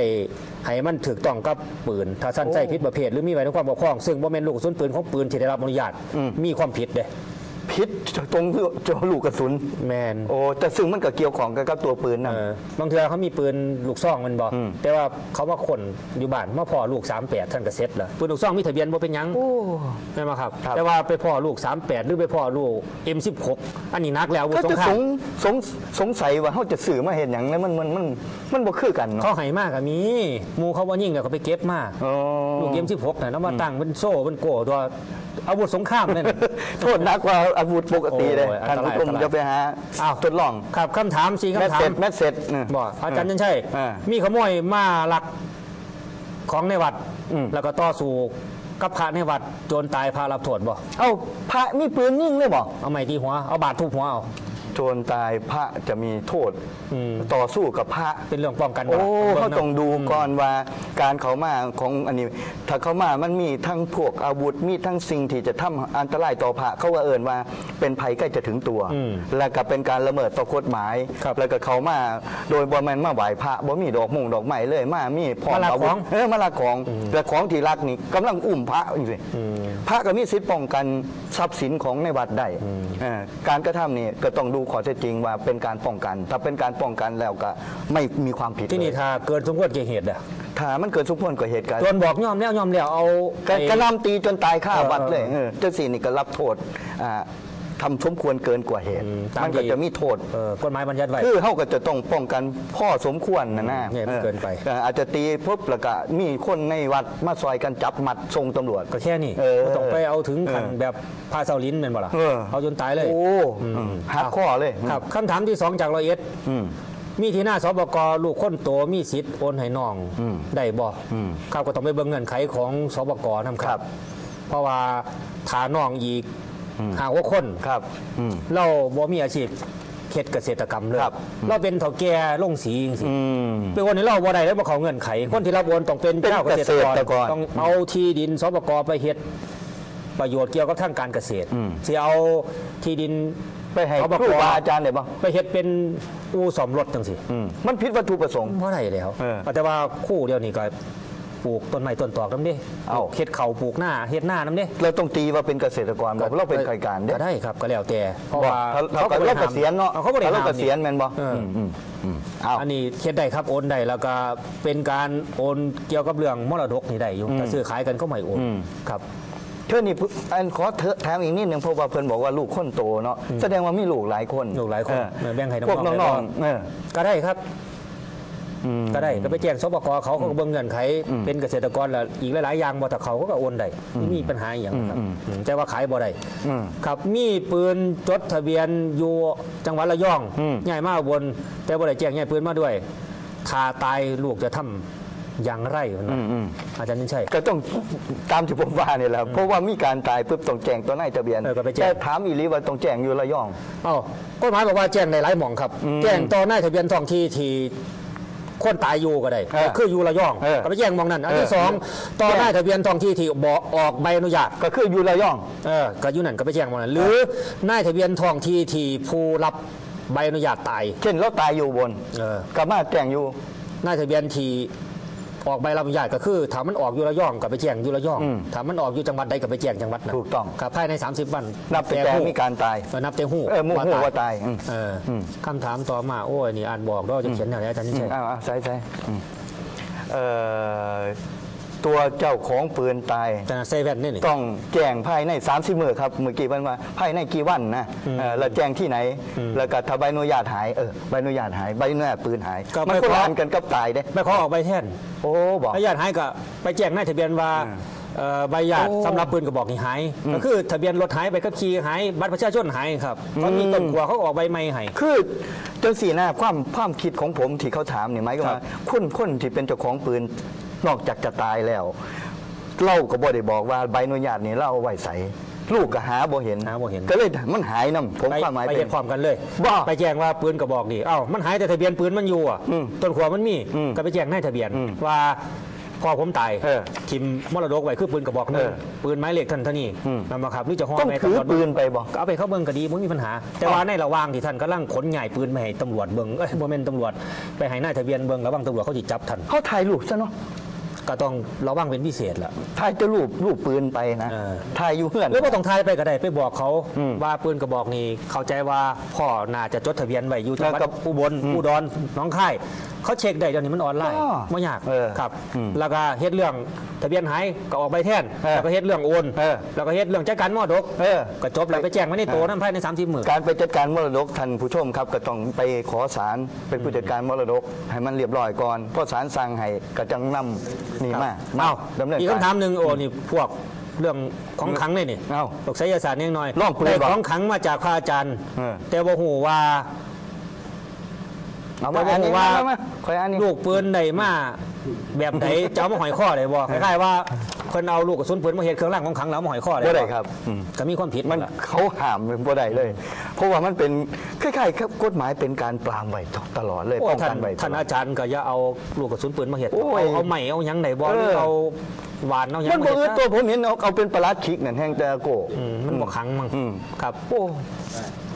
Speaker 3: ให้มันถูกต้องกับปืน ถ้าท่านใส่ผิดประเภทหรือมีไว้ในความบกพร่อง ซึ่งบ่แม่นลูกกระสุนปืนของปืนที่ได้รับอนุญาตมีความผิดเด้
Speaker 4: พิษตรงเจาลูกกระสุน
Speaker 3: แมน
Speaker 4: โอ้แต่ซึ่งมันก็เกี่ยวของกับตัวปืนนะ
Speaker 3: เออบางเทือเขามีปืนลูกซองมันบอก
Speaker 4: อืม
Speaker 3: แต่ว่าเขาว่าคนอยู่บ้านมาพ่อลูก 38 ท่านก็เซ็ตแล้วปืนลูกซองมีทะเบียนบ่เป็นหยัง
Speaker 4: โอ้
Speaker 3: ใช่ไหมครับ
Speaker 4: ครับ
Speaker 3: แต่ว่าไปพ่อลูก 38 หรือไปพ่อลูก M16 อันนี้นักแล้วอาวุธ
Speaker 4: ก็
Speaker 3: สง
Speaker 4: จะ
Speaker 3: ครา
Speaker 4: ส
Speaker 3: ม
Speaker 4: งสงสงสัยว่าเขาจะสื่อมาเห็นอย่างนั้นมันมันมันมันบ่คือกันเนาะ
Speaker 3: เขาให้มากก็มีหมูเขาว่ายิ่งเขาไปเก็บมา
Speaker 4: อ๋อ
Speaker 3: ลูก M16 น่ะแล้วมาตั้งเป็นโซ่เป็นโก้ตัว อาวุธสงครามนั่นน่ะ
Speaker 4: โทษนักกว่าอาวุธปกติเลย
Speaker 3: โอ้ยอั
Speaker 4: ท่าน
Speaker 3: นตราย
Speaker 4: ผู้ชม
Speaker 3: อันตราย
Speaker 4: จะไปหา
Speaker 3: อ้าว
Speaker 4: ทดลอง
Speaker 3: ครับคำถามสี่
Speaker 4: แมส
Speaker 3: คำถา
Speaker 4: เซ็
Speaker 3: ม
Speaker 4: ตแมสเซ็ตเนี่ย
Speaker 3: บอกอาจารย์ยันใช่
Speaker 4: อ่า
Speaker 3: มีขโมยมาลักของในวัด
Speaker 4: อืม
Speaker 3: แล้วก็ต่อสู้กับพระในวัดโจรตายพารับโทษบ่
Speaker 4: เอ้าพระมีปืนยิงเลยบ่
Speaker 3: เอาไม้ที่หัวเอาบาดทุบหัวเอา
Speaker 4: โจรตายพระจะมีโทษ
Speaker 3: อืม
Speaker 4: ต่อสู้กับพระ
Speaker 3: เป็นเรื่องป้องกัน
Speaker 4: โอ้
Speaker 3: บ่ล่ะ
Speaker 4: เขาต้องดูก่อนว่าการเขามาของอันนี้ ถ้าเขามามันมีทั้งพวกอาวุธมีทั้งสิ่งที่จะทำอันตรายต่อพระเขาว่าเอินว่าเป็นภัยใกล้จะถึงตัว
Speaker 3: อืม
Speaker 4: แล้วก็เป็นการละเมิดต่อกฎหมาย
Speaker 3: ครับ
Speaker 4: แล้วก็เขามาโดยบ่แม่นมาไหวพระบ่มีดอกมงดอกไม้เลยมามีพร้อม
Speaker 3: มาลัก
Speaker 4: อาวุ
Speaker 3: ข
Speaker 4: ธ
Speaker 3: อง
Speaker 4: เออมาลักของแต่ของที่ลักนี่กำลังอุ้มพระอยู่สิพระก็มีสิทธิ์ป้องกันทรัพย์สินของในวัดได้เออการกระทำนี่ก็ต้องดูข้อเท็จจริงว่าเป็นการป้องกัน ถ้าเป็นการป้องกันแล้วก็ไม่มีความผิด
Speaker 3: ที่นี่
Speaker 4: เลย
Speaker 3: ถ้าเกินสมควรแก่เหตุอะ
Speaker 4: ถ้ามันเกิดสมควรกับเหตุการณ์
Speaker 3: โจรบอกยอมแล้วยอมแล้วเอา
Speaker 4: กระ
Speaker 3: ไอ้
Speaker 4: กระนำตีจนตายฆ่า
Speaker 3: เออ
Speaker 4: วัดเลย
Speaker 3: เออ
Speaker 4: เออเจ้าสี่นี่ก็รับโทษอ่า ทำสมควรเกินกว่าเหตุ
Speaker 3: อืมตาม
Speaker 4: มันก็
Speaker 3: ที่
Speaker 4: จะมีโทษ
Speaker 3: เออกฎหมายบัญญัติไว้
Speaker 4: คือเขาก็จะต้องป้องกันพ่อสมควรนะนะ
Speaker 3: เนี่ยมันเกินไป
Speaker 4: อออาจจะตีปุ๊บแล้วก็มีคนในวัดมาซอยกันจับมัดส่งตำรวจ
Speaker 3: ก็แค่นี้
Speaker 4: เออ
Speaker 3: บ่ต้องไปเอาถึงขัน
Speaker 4: เออ
Speaker 3: แบบพาเซาลิ้นเป็นบ่ล่ะ
Speaker 4: เออ
Speaker 3: เอาจนตายเลย
Speaker 4: โอ้
Speaker 3: อืม
Speaker 4: หักข้อเลย
Speaker 3: ครับคำถามที่สองจากร้อยเอ็ด
Speaker 4: อืม
Speaker 3: มีที่หน้าสบกลูกคนโตมีสิทธิ์โอนให้น้อง
Speaker 4: อืม
Speaker 3: ได้บ่
Speaker 4: อืม
Speaker 3: ครับก็ต้องไปเบิ่งเงื่อนไขของสบกนำค
Speaker 4: ครั
Speaker 3: รับ
Speaker 4: บ
Speaker 3: เพราะว่าฐานน้องอีก
Speaker 4: อืม
Speaker 3: หาว่าคน
Speaker 4: ครับ อืม
Speaker 3: เราบ่มีอาชีพเฮ็ดเกษตรกรรมเลย
Speaker 4: ครับ
Speaker 3: เราเป็นเฒ่าแก่ลงสีจังซี่
Speaker 4: อืม
Speaker 3: เป็นคนที่เราบ่ได้แล้วบ่เขาเงื่อนไข คนที่รับโอนต้องเป็น
Speaker 4: เป็น
Speaker 3: เจ้าเกษตรกร
Speaker 4: เกษตรกร
Speaker 3: ต้องเอาที่ดินสบกไปเฮ็ดประโยชน์เกี่ยวกับทางการเกษตร
Speaker 4: อืม
Speaker 3: สิเอาที่ดิน
Speaker 4: ไปให้
Speaker 3: สบ
Speaker 4: ครู
Speaker 3: ก
Speaker 4: บาอาจารย์ได้บ่
Speaker 3: ไปเฮ็ดเป็นอู่ซ่อมรถจังซี่
Speaker 4: อืมมันผิดวัตถุประสงค์
Speaker 3: บ่ได้แล้ว
Speaker 4: เออ
Speaker 3: แต่ว่าคู่เดียวนี่ก็ ปลูกต้นไม้ต้นตอกนำเด้
Speaker 4: เอ้า
Speaker 3: เฮ็ดเขาปลูกหน้าเฮ็ดหน้านำเด้
Speaker 4: เราต้องตีว่าเป็นเกษตรกรบอกเราเป็นใครการเด้
Speaker 3: ก็ได้ครับก็แล้วแต่เพราะ
Speaker 4: บอก
Speaker 3: ว่า
Speaker 4: เขาเขาเราเกษียณเนาะ
Speaker 3: เขาบ่ได้
Speaker 4: เรา
Speaker 3: ห้าม
Speaker 4: เกษียณแม่นบ่
Speaker 3: เอออ
Speaker 4: อืมอืมอ้าว
Speaker 3: อันนี้เฮ็ดได้ครับโอนได้แล้วก็เป็นการโอนเกี่ยวกับเรื่องมรดกนี่ได้อยู่แต่ซื้อขายกันก็ไม่โอน
Speaker 4: อืม
Speaker 3: ครับ
Speaker 4: เชื่อนี่อันขอเถอะถามอีกนิดนึงเพราะว่าเพิ่นบอกว่าลูกคนโตเนาะแสดงว่ามีลูกหลายคน
Speaker 3: ลูกหลายคน
Speaker 4: เออ
Speaker 3: เออแบ่งให้น้องๆ
Speaker 4: พวกน้
Speaker 3: ได้
Speaker 4: อง
Speaker 3: บ่
Speaker 4: ๆเออ
Speaker 3: ก็ได้ครับ
Speaker 4: อืม
Speaker 3: ก็ได้ก็ไปแจ้งสปกเขาเขาก็เบิ่งเงื่อนไข
Speaker 4: อืม
Speaker 3: เป็นเกษตรกรแล้วอีกหลายๆอย่างบ่ถ้าเขาเขาก็โอนได้ไม่มีปัญหาอหย่างครับ
Speaker 4: อืม
Speaker 3: อืมแต่ว่าขายบ่ได้
Speaker 4: อืม
Speaker 3: ครับมีปืนจดทะเบียนอยู่จังหวัดระยอง
Speaker 4: อืม
Speaker 3: ใหญ่มากบน แต่บ่ได้แจ้งใหญ่ปืนมาด้วยถ้าตายลูกจะทำอย่างไรวะ
Speaker 4: อื
Speaker 3: นะ
Speaker 4: มอืม
Speaker 3: อาจารย์นี่ใช่
Speaker 4: ก็ต้องตามที่ผมว่านี่แหละเพราะว่ามีการตายปุ๊บต้องแจ้งตัวนายทะเบียน
Speaker 3: เออก็ไปแจ้ง
Speaker 4: แต่ถามอีหลีว่าต้องแจ้งอยู่ระยอง
Speaker 3: เอ้ากฎหมายบอกว่าแจ้งในหลายหม่องครับ
Speaker 4: อืม
Speaker 3: แจ้งต่อหน้าทะเบียนท้องที่ที่ คนตายอยู่ก็ได้
Speaker 4: เออ
Speaker 3: ก็คืออยู่ระยอง
Speaker 4: เออ
Speaker 3: ก็ไปแจ้งหมองนั้นอัน
Speaker 4: เอ
Speaker 3: ที่
Speaker 4: อ
Speaker 3: สองต่อหน้า
Speaker 4: แจ้ง
Speaker 3: ทะเบียนท้องที่ที่บอกออกใบอนุญาต
Speaker 4: ก็คืออยู่ระยอง
Speaker 3: เออก็อยู่นั่นก็ไปแจ้งหมองนั้นหรือหน้าทะเบียนท้องที่ที่ผู้รับใบอนุญาตตาย
Speaker 4: เช่นเราตายอยู่บน
Speaker 3: เออ
Speaker 4: ก็มาแจ้งอยู่
Speaker 3: นายทะเบียนที่ ออกใบรับอนุญาตก็คือถ้ามันออกอยู่ระยองก็ไปแจ้งอยู่ระยอง
Speaker 4: อืม
Speaker 3: ถ้ามันออกอยู่จังหวัดใดก็ไปแจ้งจังหวัดนั้น
Speaker 4: ถูกต้อง
Speaker 3: ครับภายใน 30 วัน
Speaker 4: นับแต่แจ้งมีการตาย
Speaker 3: เออนับแต่หู้
Speaker 4: เออหมู่หู้ว่าตายอืม
Speaker 3: เอออ
Speaker 4: ม
Speaker 3: คำถามต่อมาโอ้ยนี่อ่านบอกเราจะเขียนอย่างไรอาจารย์นี่ใช่
Speaker 4: อ้าวอ้าวใช่ใช่อืมเอ่อ ตัวเจ้าของปืนตาย
Speaker 3: แต่เซเว่นนี่นี่
Speaker 4: ต้องแจ้งภายใน 30มื้อครับเมื่อกี้วันว่าภายในกี่วันนะเออแล้วแจ้งที่ไหน แล้วก็ถ้าใบอนุญาตหายเออใบอนุญาตหายใบอนุญาตปืนหาย
Speaker 3: ก็
Speaker 4: มัน
Speaker 3: ไม่
Speaker 4: คน
Speaker 3: ขอ
Speaker 4: ละอันกันกับตายเด้
Speaker 3: ไม่ขอออกใบแท่น
Speaker 4: โอ้บอก
Speaker 3: ใบญาติหายก็ไปแจ้งนายทะเบียนว่าเอ่อใบญาติ
Speaker 4: โอ้
Speaker 3: สำหรับปืนกระบอกนี่หายก็คือทะเบียนรถหายใบขับขี่หายบัตรประชาชนหายครับเขามีต้นขัวเขาออกใบใหม่ให้
Speaker 4: คือจังสี่หน้าความความคิดของผมที่เขาถามเนี่ยหมายความ
Speaker 3: ครับ
Speaker 4: ว่าคนคนที่เป็นเจ้าของปืน นอกจากจะตายแล้ว เล่าก็บ่ได้บอกว่าใบอนุญาตนี่เล่าเอาไว้ใส่ลูกก็หาบ่เห็น
Speaker 3: หาบ่เห็น
Speaker 4: ก็เลยมันหายนํผม
Speaker 3: ไป
Speaker 4: ความหมาย
Speaker 3: ไป
Speaker 4: เป็
Speaker 3: เห็
Speaker 4: น
Speaker 3: นพร้อมกันเลย
Speaker 4: บ้า
Speaker 3: ไปแจ้งว่าปืนกระบอกนี่เอ้ามันหายแต่ทะเบียนปืนมันอยู่อะ
Speaker 4: อืม
Speaker 3: ต้นขัวมันมี
Speaker 4: อืม
Speaker 3: ก็ไปแจ้งนายทะเบียน
Speaker 4: อืม
Speaker 3: ว่าพอผมตาย
Speaker 4: เออ
Speaker 3: ทิมมรดกไว้คือปืนกระบอกหนึง
Speaker 4: เออ
Speaker 3: ปืนไม้เหล็กท่านเท่านี้
Speaker 4: อืม
Speaker 3: นำมาขับหรือจะห่อ
Speaker 4: ต้อง
Speaker 3: ไป
Speaker 4: ถือ
Speaker 3: ตำรวจ
Speaker 4: ปืนไปบ่
Speaker 3: ก็เอาไปเข้าเบิ่งก็ดีไม่มีปัญหา แต่ว่าในระหว่างที่ท่านกำลังขนใหญ่ปืนมาให้ตำรวจเบิ่งเอ้ยบ่แม่นตำรวจไปให้นายทะเบียนเบิ่งระวังตำรวจเขาจิจับท่าน
Speaker 4: เขาถ่ายรูปซะเนาะ
Speaker 3: ก็ต้องระวังเป็นพิเศษล่ะ
Speaker 4: ถ่ายจะรูปรูปปืนไปนะ
Speaker 3: เออ
Speaker 4: ถ่ายอยู่เฮือน
Speaker 3: หรือว่าต้องทายไปก็ได้ไปบอกเขา
Speaker 4: อืม
Speaker 3: ว่าปืนกระบอกนี้เข้าใจว่าพ่อน่าจะจดทะเบียนไว้อยู่จังหวัด
Speaker 4: แล้วก็
Speaker 3: อุบลอุดรหน้องค่าย เขาเช็คได้เดี๋ยวนี้มันออนไลน์
Speaker 4: อ๋อ
Speaker 3: ไม่ยาก
Speaker 4: เออ
Speaker 3: ครับ
Speaker 4: อืม
Speaker 3: แล้วก็เฮ็ดเรื่องทะเบียนหายก็ออกใบแทน
Speaker 4: เออ
Speaker 3: แล้วก็เฮ็ดเรื่องโอน
Speaker 4: เออ
Speaker 3: แล้วก็เฮ็ดเรื่องจัดการมอดก
Speaker 4: เออ
Speaker 3: ก็จบแล้วไปแจ้งไว้ในโตน้ำภายใน 30 หมื่น
Speaker 4: การไปจัดการมรดกท่านผู้ชมครับก็ต้องไปขอศาลเป็นผู้จัดการมรดก ให้มันเรียบร้อยก่อนเพราะศาลสั่งให้ก็จังนำนี่มา
Speaker 3: เอ้า
Speaker 4: ดำเนิน
Speaker 3: อีก
Speaker 4: การ
Speaker 3: คำถามหนึ่งโอ้นี่พวกเรื่องของขลังนี่นี่
Speaker 4: เอ้า
Speaker 3: ตกไสยศาสตร์นิดหน่อย
Speaker 4: ลองปืน
Speaker 3: ได้
Speaker 4: บอก
Speaker 3: ของขลังมาจากพระอาจารย์
Speaker 4: เออ
Speaker 3: แต่บ่ฮู้ว่า
Speaker 4: เอามา
Speaker 3: แต่
Speaker 4: อันนี้
Speaker 3: ว่า
Speaker 4: มามามาคอยอันนี้
Speaker 3: ลูกปืนใดมาแบบไหนจะเอามาหอยข้อได้บ่คล้ายๆว่าเพิ่นเอาลูกกระสุนปืนมาเฮ็ดเครื่องรางของขลังแล้วเอามาหอยข้อได้
Speaker 4: บ่ได้ครับอืม
Speaker 3: ก็มีความผิด
Speaker 4: มัน
Speaker 3: ล่ะ
Speaker 4: เขาห้ามเป็นบ่ได้เลย เพราะว่ามันเป็นคล้ายๆครับกฎหมายเป็นการปรามไว้ตลอดเลย
Speaker 3: โอ้
Speaker 4: ป้อง
Speaker 3: ท่า
Speaker 4: กันนไว้ต
Speaker 3: ท่าน
Speaker 4: ลอด
Speaker 3: อาจารย์ก็อย่าเอาลูกกระสุนปืนมาเฮ็ด
Speaker 4: โอ้ย
Speaker 3: เอาเอาใหม่เอาหยังได้บ่
Speaker 4: เออ
Speaker 3: หรือเอาหวานเอาหยัง
Speaker 4: มัน
Speaker 3: มา
Speaker 4: บ่
Speaker 3: เฮ็ด
Speaker 4: อืด
Speaker 3: ซะ
Speaker 4: ตัวผมเห็นเอาเอาเป็นปลาร้าดคิกนั่นแห้งแต่โก
Speaker 3: อืมมันบ่ขลังมั้ง
Speaker 4: อืม
Speaker 3: ครับ
Speaker 4: โอ้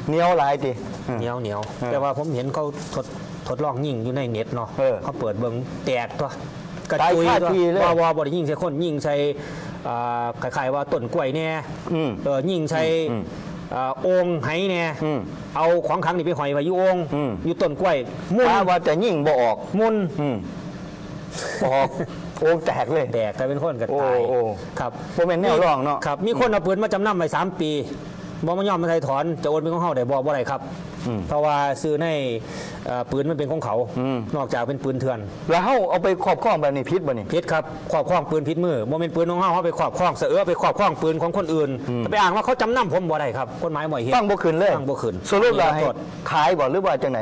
Speaker 4: เหนียวหลายติอืม
Speaker 3: เหนียวเหนียว
Speaker 4: เออ
Speaker 3: แต่ว่าผมเห็นเขาทด ทดลองยิงอยู่ในเน็ตเนาะ
Speaker 4: เออ
Speaker 3: เขาเปิดเบิ่งแตกตัวกระ
Speaker 4: ตาย
Speaker 3: จุย
Speaker 4: คา
Speaker 3: ตัว
Speaker 4: ที่เลย
Speaker 3: ว่าว่าบ่ได้ยิงใส่คนยิงใส่อ่าคล้ายๆว่าต้นกล้วยแน่
Speaker 4: อืม
Speaker 3: เออยิงใส่
Speaker 4: อืม
Speaker 3: อ่าโอ่งไหแน่
Speaker 4: อืม
Speaker 3: เอาของขลังนี่ไปหอยไว้อยู่โอ่ง
Speaker 4: อืม
Speaker 3: อยู่ต้นกล้วยมุน
Speaker 4: ถ้าว่าจะยิ่งบ่ออก
Speaker 3: มุน
Speaker 4: อืมออกโอ่งแตกเลย
Speaker 3: แตกแต่เป็นคนก็ตาย
Speaker 4: โอ้โอ้
Speaker 3: ครับ
Speaker 4: บ่แม่นแนวร่องเนาะ
Speaker 3: ครับ มีคนเอาปืนมาจำนำไว้สามปีบ่มายอมมาไทยถอน จะโอนเป็นของเฮาได้บ่บ่ได้ครับ
Speaker 4: อืม
Speaker 3: เพราะว่าซื้อในเอ่อปืนมันเป็นของเขา
Speaker 4: อืม
Speaker 3: นอกจากเป็นปืนเถื่อน
Speaker 4: แล้วเฮาเอาไปครอบครองแบบนี้พิษบ่นี่
Speaker 3: พิษครับครอบครองปืนพิษมือบ่เป็นปืนของเฮาเฮาไปครอบครองเสือไปครอบครองปืนของคนอื่นไปอ้างว่าเขาจำนำผมบ่ได้ครับกฎหมายบ่ให้เฮ็ด
Speaker 4: ฟังบ่ขึ้นเลย
Speaker 3: ฟังบ่ขึ้น
Speaker 4: สรุปแล้วให้
Speaker 3: โทษ
Speaker 4: ขายบ่หรือว่าจังได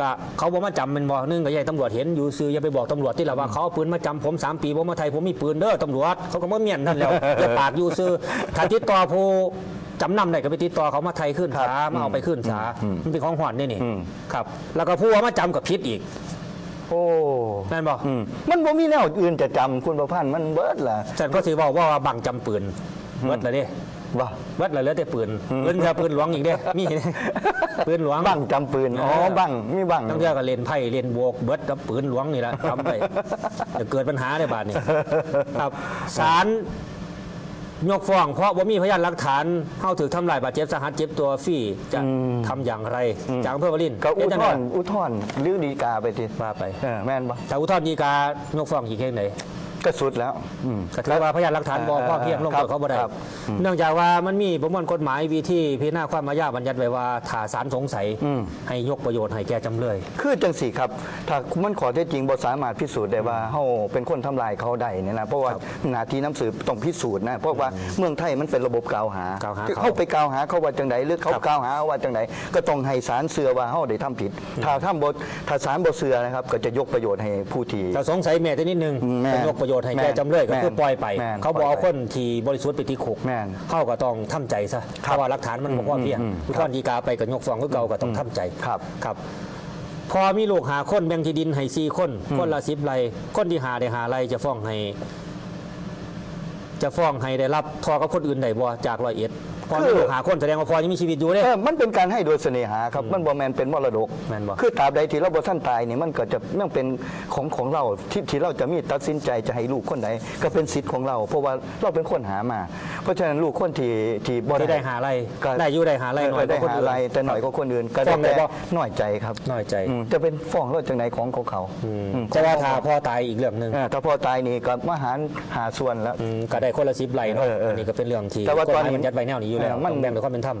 Speaker 3: ก็เขาบอกมาจำเป็นบ่หนึงก็อยัยตำรวจเห็นอยู่ซื้ออย่าไปบอกตำรวจที่ละว่าเขาเอาปืนมาจำผมสามปีผมมาไทยผมมีปืนเด้อตำรวจเขาก็มาเมียนนั่นแหล้ว อย่าปากอยู่ซื้อถ้าติดต่อผู้ จำนำได้ก็ไปติดต่อเขามาไทยขึ้น
Speaker 4: ครับ
Speaker 3: ศามาเอาไปขึ้นศา
Speaker 4: อืม
Speaker 3: มันเป็นของหวานนี่นี่
Speaker 4: อืม
Speaker 3: ครับ แล้วก็ผู้เอามาจำกับพิษอีก
Speaker 4: โอ้
Speaker 3: นั่นบอก
Speaker 4: อืมมันบ่มีแนวอื่นจะจำคุณประพันธ์มันเบิดล่ะ
Speaker 3: ฉันก็สิบอกว่าบังจำปืนเบิดเลยเด้
Speaker 4: ว่า
Speaker 3: เบิดเลยเหลือแต่ปืนปืนแค่ปืนหลวงอีกเด้มีเด้ปืนหลวง
Speaker 4: บังจำปืนอ๋อบังมีบัง
Speaker 3: ตั้งแต่ก็เล่นไพ่เล่นโบกเบิดกับปืนหลวงนี่แหละทำไปจะเกิดปัญหาในบาทนี้ครับศาล ยกฟ้องเพราะว่ามีพยานหลักฐานเข้าถือทำลายบาดเจ็บสาหัสเจ็บตัวฟรี่จะทำอย่างไรจากอำเพื่อวลินทร์
Speaker 4: ก็อุท
Speaker 3: เะจัง
Speaker 4: ธ
Speaker 3: ใด
Speaker 4: รณ์อุทธรณ์หรือฎีกาไปที
Speaker 3: ว่าไป
Speaker 4: เออแม่นบ่
Speaker 3: แต่อุทธรณ์ฎีกายกฟ้องกี่เคสไหน
Speaker 4: ก็สุดแล้ว อืม
Speaker 3: ก็ถือว่าพยานหลักฐานบอพ่อเพียงลงโทษเขาบ่ได้
Speaker 4: ครับ
Speaker 3: เนื่องจากว่ามันมีประมวลกฎหมายวิธีพิจารณาความอาญาบัญญัติไว้ว่าถ้าศาลสงสัย
Speaker 4: อืม
Speaker 3: ให้ยกประโยชน์ให้แก่จำเลย
Speaker 4: คือจังสี่ครับ ถ้ามันขอเท็จจริงบ่สามารถพิสูจน์ได้ว่าเฮาเป็นคนทำลายเขาได้เนี่ยนะเพราะว่าหน้าที่น้ำสืบต้องพิสูจน์นะเพราะว่าเมืองไทยมันเป็นระบบกล่าวหาก
Speaker 3: ล่าวหา
Speaker 4: คือ
Speaker 3: เขา
Speaker 4: เขาไปกล่าวหาเขาว่าจังไดหรือเขา
Speaker 3: ครับ
Speaker 4: กล่าวหาว่าจังไดก็ต้องให้ศาลเชื่อว่าเฮาได้ทำผิด ถ้าทำบ่ถ้าศาลบ่เชื่อนะครับก็จะยกประโยชน์ให้ผู้ที่
Speaker 3: ถ้าสงสัยแม่แต่นิดนึง
Speaker 4: แม่น
Speaker 3: ก็ยกประโยชน์ให้
Speaker 4: แม่น
Speaker 3: แก่จำเลยก็คือ
Speaker 4: แม่น
Speaker 3: ปล่อยไป
Speaker 4: แม่น
Speaker 3: เขาบอกเอา
Speaker 4: ปล่อยไป
Speaker 3: คนที่บริสุทธิ์ไปที่คุก
Speaker 4: แม่น
Speaker 3: เขาก็ต้องทำใจซะเพ
Speaker 4: ครับ
Speaker 3: ราะว่าหลักฐานมันบอกว่าเพียง
Speaker 4: อืมอืม
Speaker 3: อุทธรณ์ฎีกาไปกับยกฟ้องก็เก่าก็ต้องทำใจ
Speaker 4: ครับ
Speaker 3: ครับพอมีลูกหาคนแบ่งที่ดินให้สี่คน คนละสิบไรคนที่หาได้หาไรจะฟ้องให้ จะฟ้องให้ได้รับทอกับคนอื่นได้บ่จากร้อยเอ็ด พอ
Speaker 4: คื
Speaker 3: มี
Speaker 4: อ
Speaker 3: ลูกหาคนแสดงว่าพอยังมีชีวิตอยู่เด้
Speaker 4: เออมันเป็นการให้โดยเสน่หาครับมันบ่แมนเป็นมรดก
Speaker 3: แม่นบ่
Speaker 4: คือตราบใดที่เราบ่ท่านตายนี่มันก็จะยังเป็นของของเราที่ที่เราจะมีตัดสินใจจะให้ลูกคนไหนก็เป็นสิทธิ์ของเรา เพราะว่าเราเป็นคนหามา เพราะฉะนั้นลูกคนที่ที่บ่
Speaker 3: ที่ได้หาอะไร
Speaker 4: ก็
Speaker 3: ได้อยู่ได้หาอะไรหน่อย
Speaker 4: เได้
Speaker 3: กว่าคน
Speaker 4: หา
Speaker 3: อื่น
Speaker 4: อะไรแต่หน่อยกว่าคนอื่นก็
Speaker 3: ฟ้องได้
Speaker 4: แต่
Speaker 3: บ่
Speaker 4: น้อยใจครับ
Speaker 3: น้อยใจ
Speaker 4: อืมจะเป็นฟ้องเราจังไหนของของเขาอืม
Speaker 3: แต่ว่าถ้าพ่อตายอีกเรื่องหนึ่ง
Speaker 4: เออถ้าพ่อตายนี่ก็มาหารหาส่วนแล้ว
Speaker 3: อืมก็ได้คนละสิบไร่เนาะ
Speaker 4: เออเอออั
Speaker 3: นนี้ก็เป็นเรื่องที่
Speaker 4: แต่ว่าตอนนี้
Speaker 3: กฎหมยมันยัดไว้แนวนี้อยู่แล้ว
Speaker 4: เออมัน
Speaker 3: ต้องแบ่งด้วยความเป็นธรรม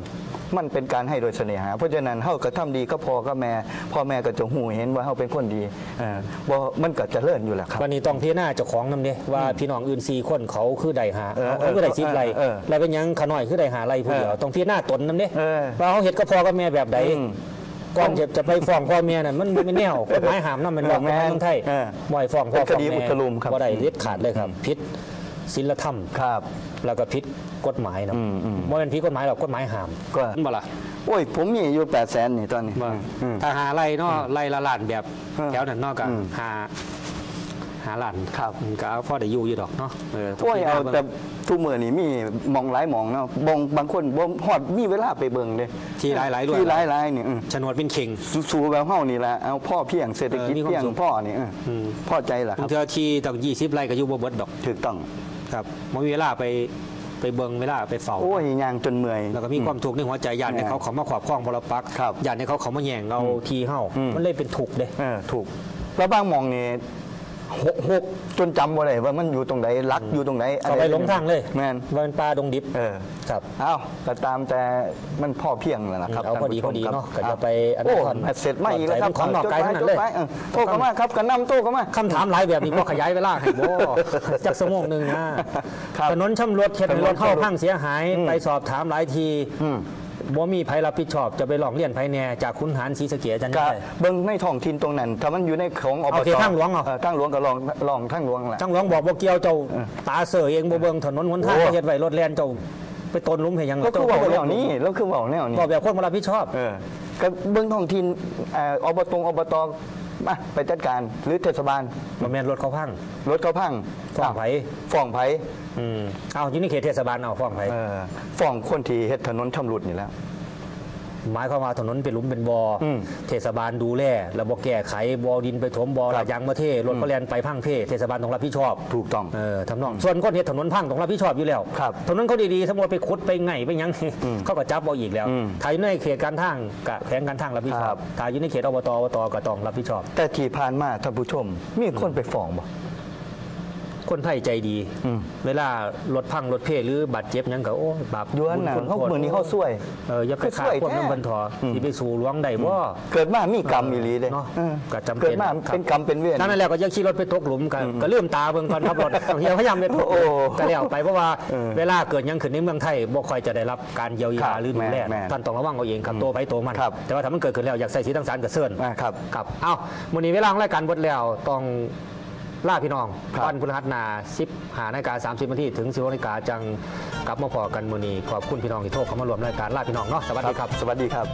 Speaker 4: มันเป็นการให้โดยเสน่หา เพราะฉะนั้นเฮาก็ทำดีก็พอก็แม่พ่อแม่ก็จะหูเห็นว่าเฮาเป็นคนดีเออบ่มันก็เจะเลื่อนอยู่แหละครับ
Speaker 3: วันนี้ต้องพิจารณาเจ้าของนำเด้ว่าพี่น้องอื่นสี่คนเขาคือได้หา
Speaker 4: เออ
Speaker 3: เขาคือได้สิบไร่
Speaker 4: เออเออ
Speaker 3: แล้วเป็นหยังขาน้อยคือได้หาไร่ผู้เดียว
Speaker 4: เออ
Speaker 3: ต้องพิจารณาตนนำเด้
Speaker 4: เออ
Speaker 3: ว่าเขาเฮ็ดกับพ่อกับแม่แบบใด
Speaker 4: อืม
Speaker 3: ก่อนจะจะไปฟ้องพ่อแม่นั่นมันบ่เป็นแนวกฎหมายห้ามนำเป็นว่า
Speaker 4: เออกแม่
Speaker 3: ฎหมายเมืองไทย
Speaker 4: เออ
Speaker 3: บ่ให้ฟ้องพ่อ
Speaker 4: เป็นคดี
Speaker 3: ฟ้องแม่
Speaker 4: อุทลุมครับ
Speaker 3: บ่ได้เด็ดขาดเลยครับผิด ศีลธรรม
Speaker 4: ครับ
Speaker 3: แล้วก็ผิดกฎหมายนะ
Speaker 4: อืมอืม
Speaker 3: บ่เป็นผิดกฎหมายหรอกกฎหมายห้าม
Speaker 4: ก็
Speaker 3: บ่ล่ะ
Speaker 4: โอ้ย ผมมีอยู่8 0 0 0 0นี่ตอนนี้อืม
Speaker 3: ถ้าหาไรเนาะไรละล้านแบบ
Speaker 4: เออ
Speaker 3: แถวนั้นเนาะก็
Speaker 4: อืม
Speaker 3: หาหาล้าน
Speaker 4: ครับ
Speaker 3: ก็เอาพ่อได้อยู่อยู่ดอกเนาะเออ
Speaker 4: โอ้ยเอา
Speaker 3: บิ่ง
Speaker 4: แต่ทุกมื้อนี่มีมองหลายหมองเนาะบงบางคนบ่ฮอดมีเวลาไปเบิ่งเด้
Speaker 3: ที่หลายๆด้วย
Speaker 4: ที่หลายๆนี่อืม
Speaker 3: โฉนดเป็นเข่ง
Speaker 4: สู้ๆแบบเฮานี่แหละเอาพ่อเพียงเศรษฐกิจ
Speaker 3: เออมีความ
Speaker 4: เพียง
Speaker 3: สุข
Speaker 4: พ่อนี่เอออ
Speaker 3: ม
Speaker 4: พ่อใจล่ะค
Speaker 3: บาง
Speaker 4: รับ
Speaker 3: เทื่อที่ตั้ง20ไร่ก็อยู่บ่เบิดดอก
Speaker 4: ถูกต้อง
Speaker 3: ครับบ่มีเวลาไปไปเบิ่งเวลาไปเฝ้า
Speaker 4: โอ้ยย่างจนเมื่อย
Speaker 3: แล้วก็มีความทุกข์ในหัวใจญาติในเขาเขามาขอบครองบรปักษ์
Speaker 4: ครับ
Speaker 3: ญาติในเขาเขามาแย่งเอาทีเฮา
Speaker 4: อืม
Speaker 3: มันเลยเป็นทุกข์เด้
Speaker 4: เออถูกแล้วบางหมองนี่ หกหกจนจำบ่ได้ว่ามันอยู่ตรงไหนลักอยู่ตรงไหน
Speaker 3: เขาไปหลงทางเลย
Speaker 4: แม่น
Speaker 3: ว่าเป็นป่าดงดิบ
Speaker 4: เออ
Speaker 3: ครับ
Speaker 4: เอ้าก็ตามแต่มันพ่อเพียงแหละนะครับ
Speaker 3: เอาพอดี
Speaker 4: ท่ผู้ชม
Speaker 3: พอดี
Speaker 4: ครับ
Speaker 3: เนาะก็จะไปอันนั้น
Speaker 4: โอ้
Speaker 3: ก่อน
Speaker 4: เสร็จไม่อีกแล้วครับ
Speaker 3: ของนอกไกลทั้งนั้นเลย
Speaker 4: จดหมายจดหมายออโทรเข้ามาครับกันนำโทรเข้ามา
Speaker 3: คำถามหลายแบบนี้บ่ขยายเวลาให้บ่ จากสมองหนึ่งนะครับถนนช่ำรถเข็ดให้รถเข้าพังเสียหาย
Speaker 4: อืม
Speaker 3: ไปสอบถามหลายที
Speaker 4: อืม
Speaker 3: บ่มีภัยรับผิดชอบจะไปร้องเรียนภัยแน่จากขุนหารศรีสะเกียจัน
Speaker 4: ก็
Speaker 3: ได้
Speaker 4: เบิ่งในท้องถิ่นตรงนั้นถ้ามันอยู่ในของอบ
Speaker 3: โอ
Speaker 4: ต
Speaker 3: เคทางหลวงเหรอ
Speaker 4: ทางหลวงก็ลองลองทางหลวงแหละ
Speaker 3: จังหลวงบอกบ่เกี่ยวเจ้าตาเสือเองบ่เบิ่งถนนหนทาง
Speaker 4: โอ้
Speaker 3: เฮ็ดไว้รถแล่นเจ้าไปต้นหลุมให้หยัง
Speaker 4: แล้วคือ
Speaker 3: เจ้า
Speaker 4: เว้า
Speaker 3: บ่
Speaker 4: แน
Speaker 3: รู้
Speaker 4: วนี้แล้วคือเว้าแนวนี้
Speaker 3: บอกแบบคนบ่รับผิดชอบ
Speaker 4: เออก็เบื้องท้องถิ่นเอ่ออบตอบต มาไปจัดการหรือเทศบาล
Speaker 3: บ่แม่นรถเขาพัง
Speaker 4: รถเขาพัง
Speaker 3: ฟ้องไผ
Speaker 4: ฟ้องไผ
Speaker 3: อืมเอาอยู่ในเขตเทศบาลเอาฟ้องไผ
Speaker 4: เออฟ้องคนที่เฮ็ดถนนชำรุดนี่แหล้ว
Speaker 3: หมายความว่าถนนเป็นหลุมเป็นบ่ออ
Speaker 4: ม
Speaker 3: เทศบาลดูแลแล้วบ่แก้ไขบ่อดินไปถมบ่อ
Speaker 4: ครั
Speaker 3: ลา
Speaker 4: บ
Speaker 3: ดยางมาเทรถเขาแล่นไปพังเพเทศบาลต้องรับผิดชอบ
Speaker 4: ถูกต้อง
Speaker 3: เออทำนองส่วนคนเฮ็ดถนนพังต้องรับผิดชอบอยู่แล้ว
Speaker 4: ครับ
Speaker 3: ถนนเขาดีๆสมมติไปขุดไปไงไปหยัง
Speaker 4: อืม
Speaker 3: เขาก็จับเอาอีกแล้ว
Speaker 4: อืม
Speaker 3: ถ้าอยู่ในเขตการทางกะแขวงการทางรับผิดช
Speaker 4: ค
Speaker 3: อ
Speaker 4: รั
Speaker 3: บบถ้าอยู่ในเขตอบตอบตก็ต้องรับผิดชอบ
Speaker 4: แต่ที่ผ่านมาท่านผู้ชมมีคนไปฟ้องบ่
Speaker 3: คนไทยใจดี
Speaker 4: อืม
Speaker 3: เวลารถพังรถเพหรือบาดเจ็บหยังก็โอ้บาป
Speaker 4: ย้วนน่ะ
Speaker 3: บุญคุณ
Speaker 4: เขา
Speaker 3: โทษ
Speaker 4: เหมือนนี้เขาซวย
Speaker 3: เอออย่าไป
Speaker 4: คือ
Speaker 3: ฆ่า
Speaker 4: ซวย
Speaker 3: คน
Speaker 4: แท้
Speaker 3: น้ำบันทออ
Speaker 4: ม
Speaker 3: ที่ไปสู่หลวงใดบ่
Speaker 4: เกิดมามีกรรมอีหลีเด้
Speaker 3: เนาะ
Speaker 4: เออ
Speaker 3: ก็จำเป็น
Speaker 4: เกิดมา
Speaker 3: ครับ
Speaker 4: เป็นกรรมเป็นเวร
Speaker 3: นั่นแหละก็อยังขี่รถไปตกหลุมกันก็ลืมตาเบิ่งก่อนครับรถเฮียพยายามไปตก
Speaker 4: โอ้
Speaker 3: ก็แล้วไปเพราะว่า
Speaker 4: เออ
Speaker 3: เวลาเกิดหยังขึ้นในเมืองไทยบ่ค่อยจะได้รับการเยียวยา
Speaker 4: ครับ
Speaker 3: หรือดูแล
Speaker 4: แม่นแม่น
Speaker 3: ท่านต้องระวังเอาเองครับโตไปโตมัน
Speaker 4: ครับ
Speaker 3: แต่ว่าถ้ามันเกิดขึ้นแล้วอยากใส่สีต่างสารก็เซิ้น
Speaker 4: อ่าครับ
Speaker 3: ครับ เอ้ามื้อนี้เวลาของรายการเบดแล้ว ต้อง ล่าพี่น้อง
Speaker 4: ครับ
Speaker 3: วันพฤหัสหน้า10หานาฬิกา30นาทีถึง10นาฬิกาจังกลับมาพอกันมื้อนี้ขอบคุณพี่น้องที่โทรเข้ามารวมรายการล่าพี่น้องเนาะสวัสดีครับ
Speaker 4: สวัสดีครับ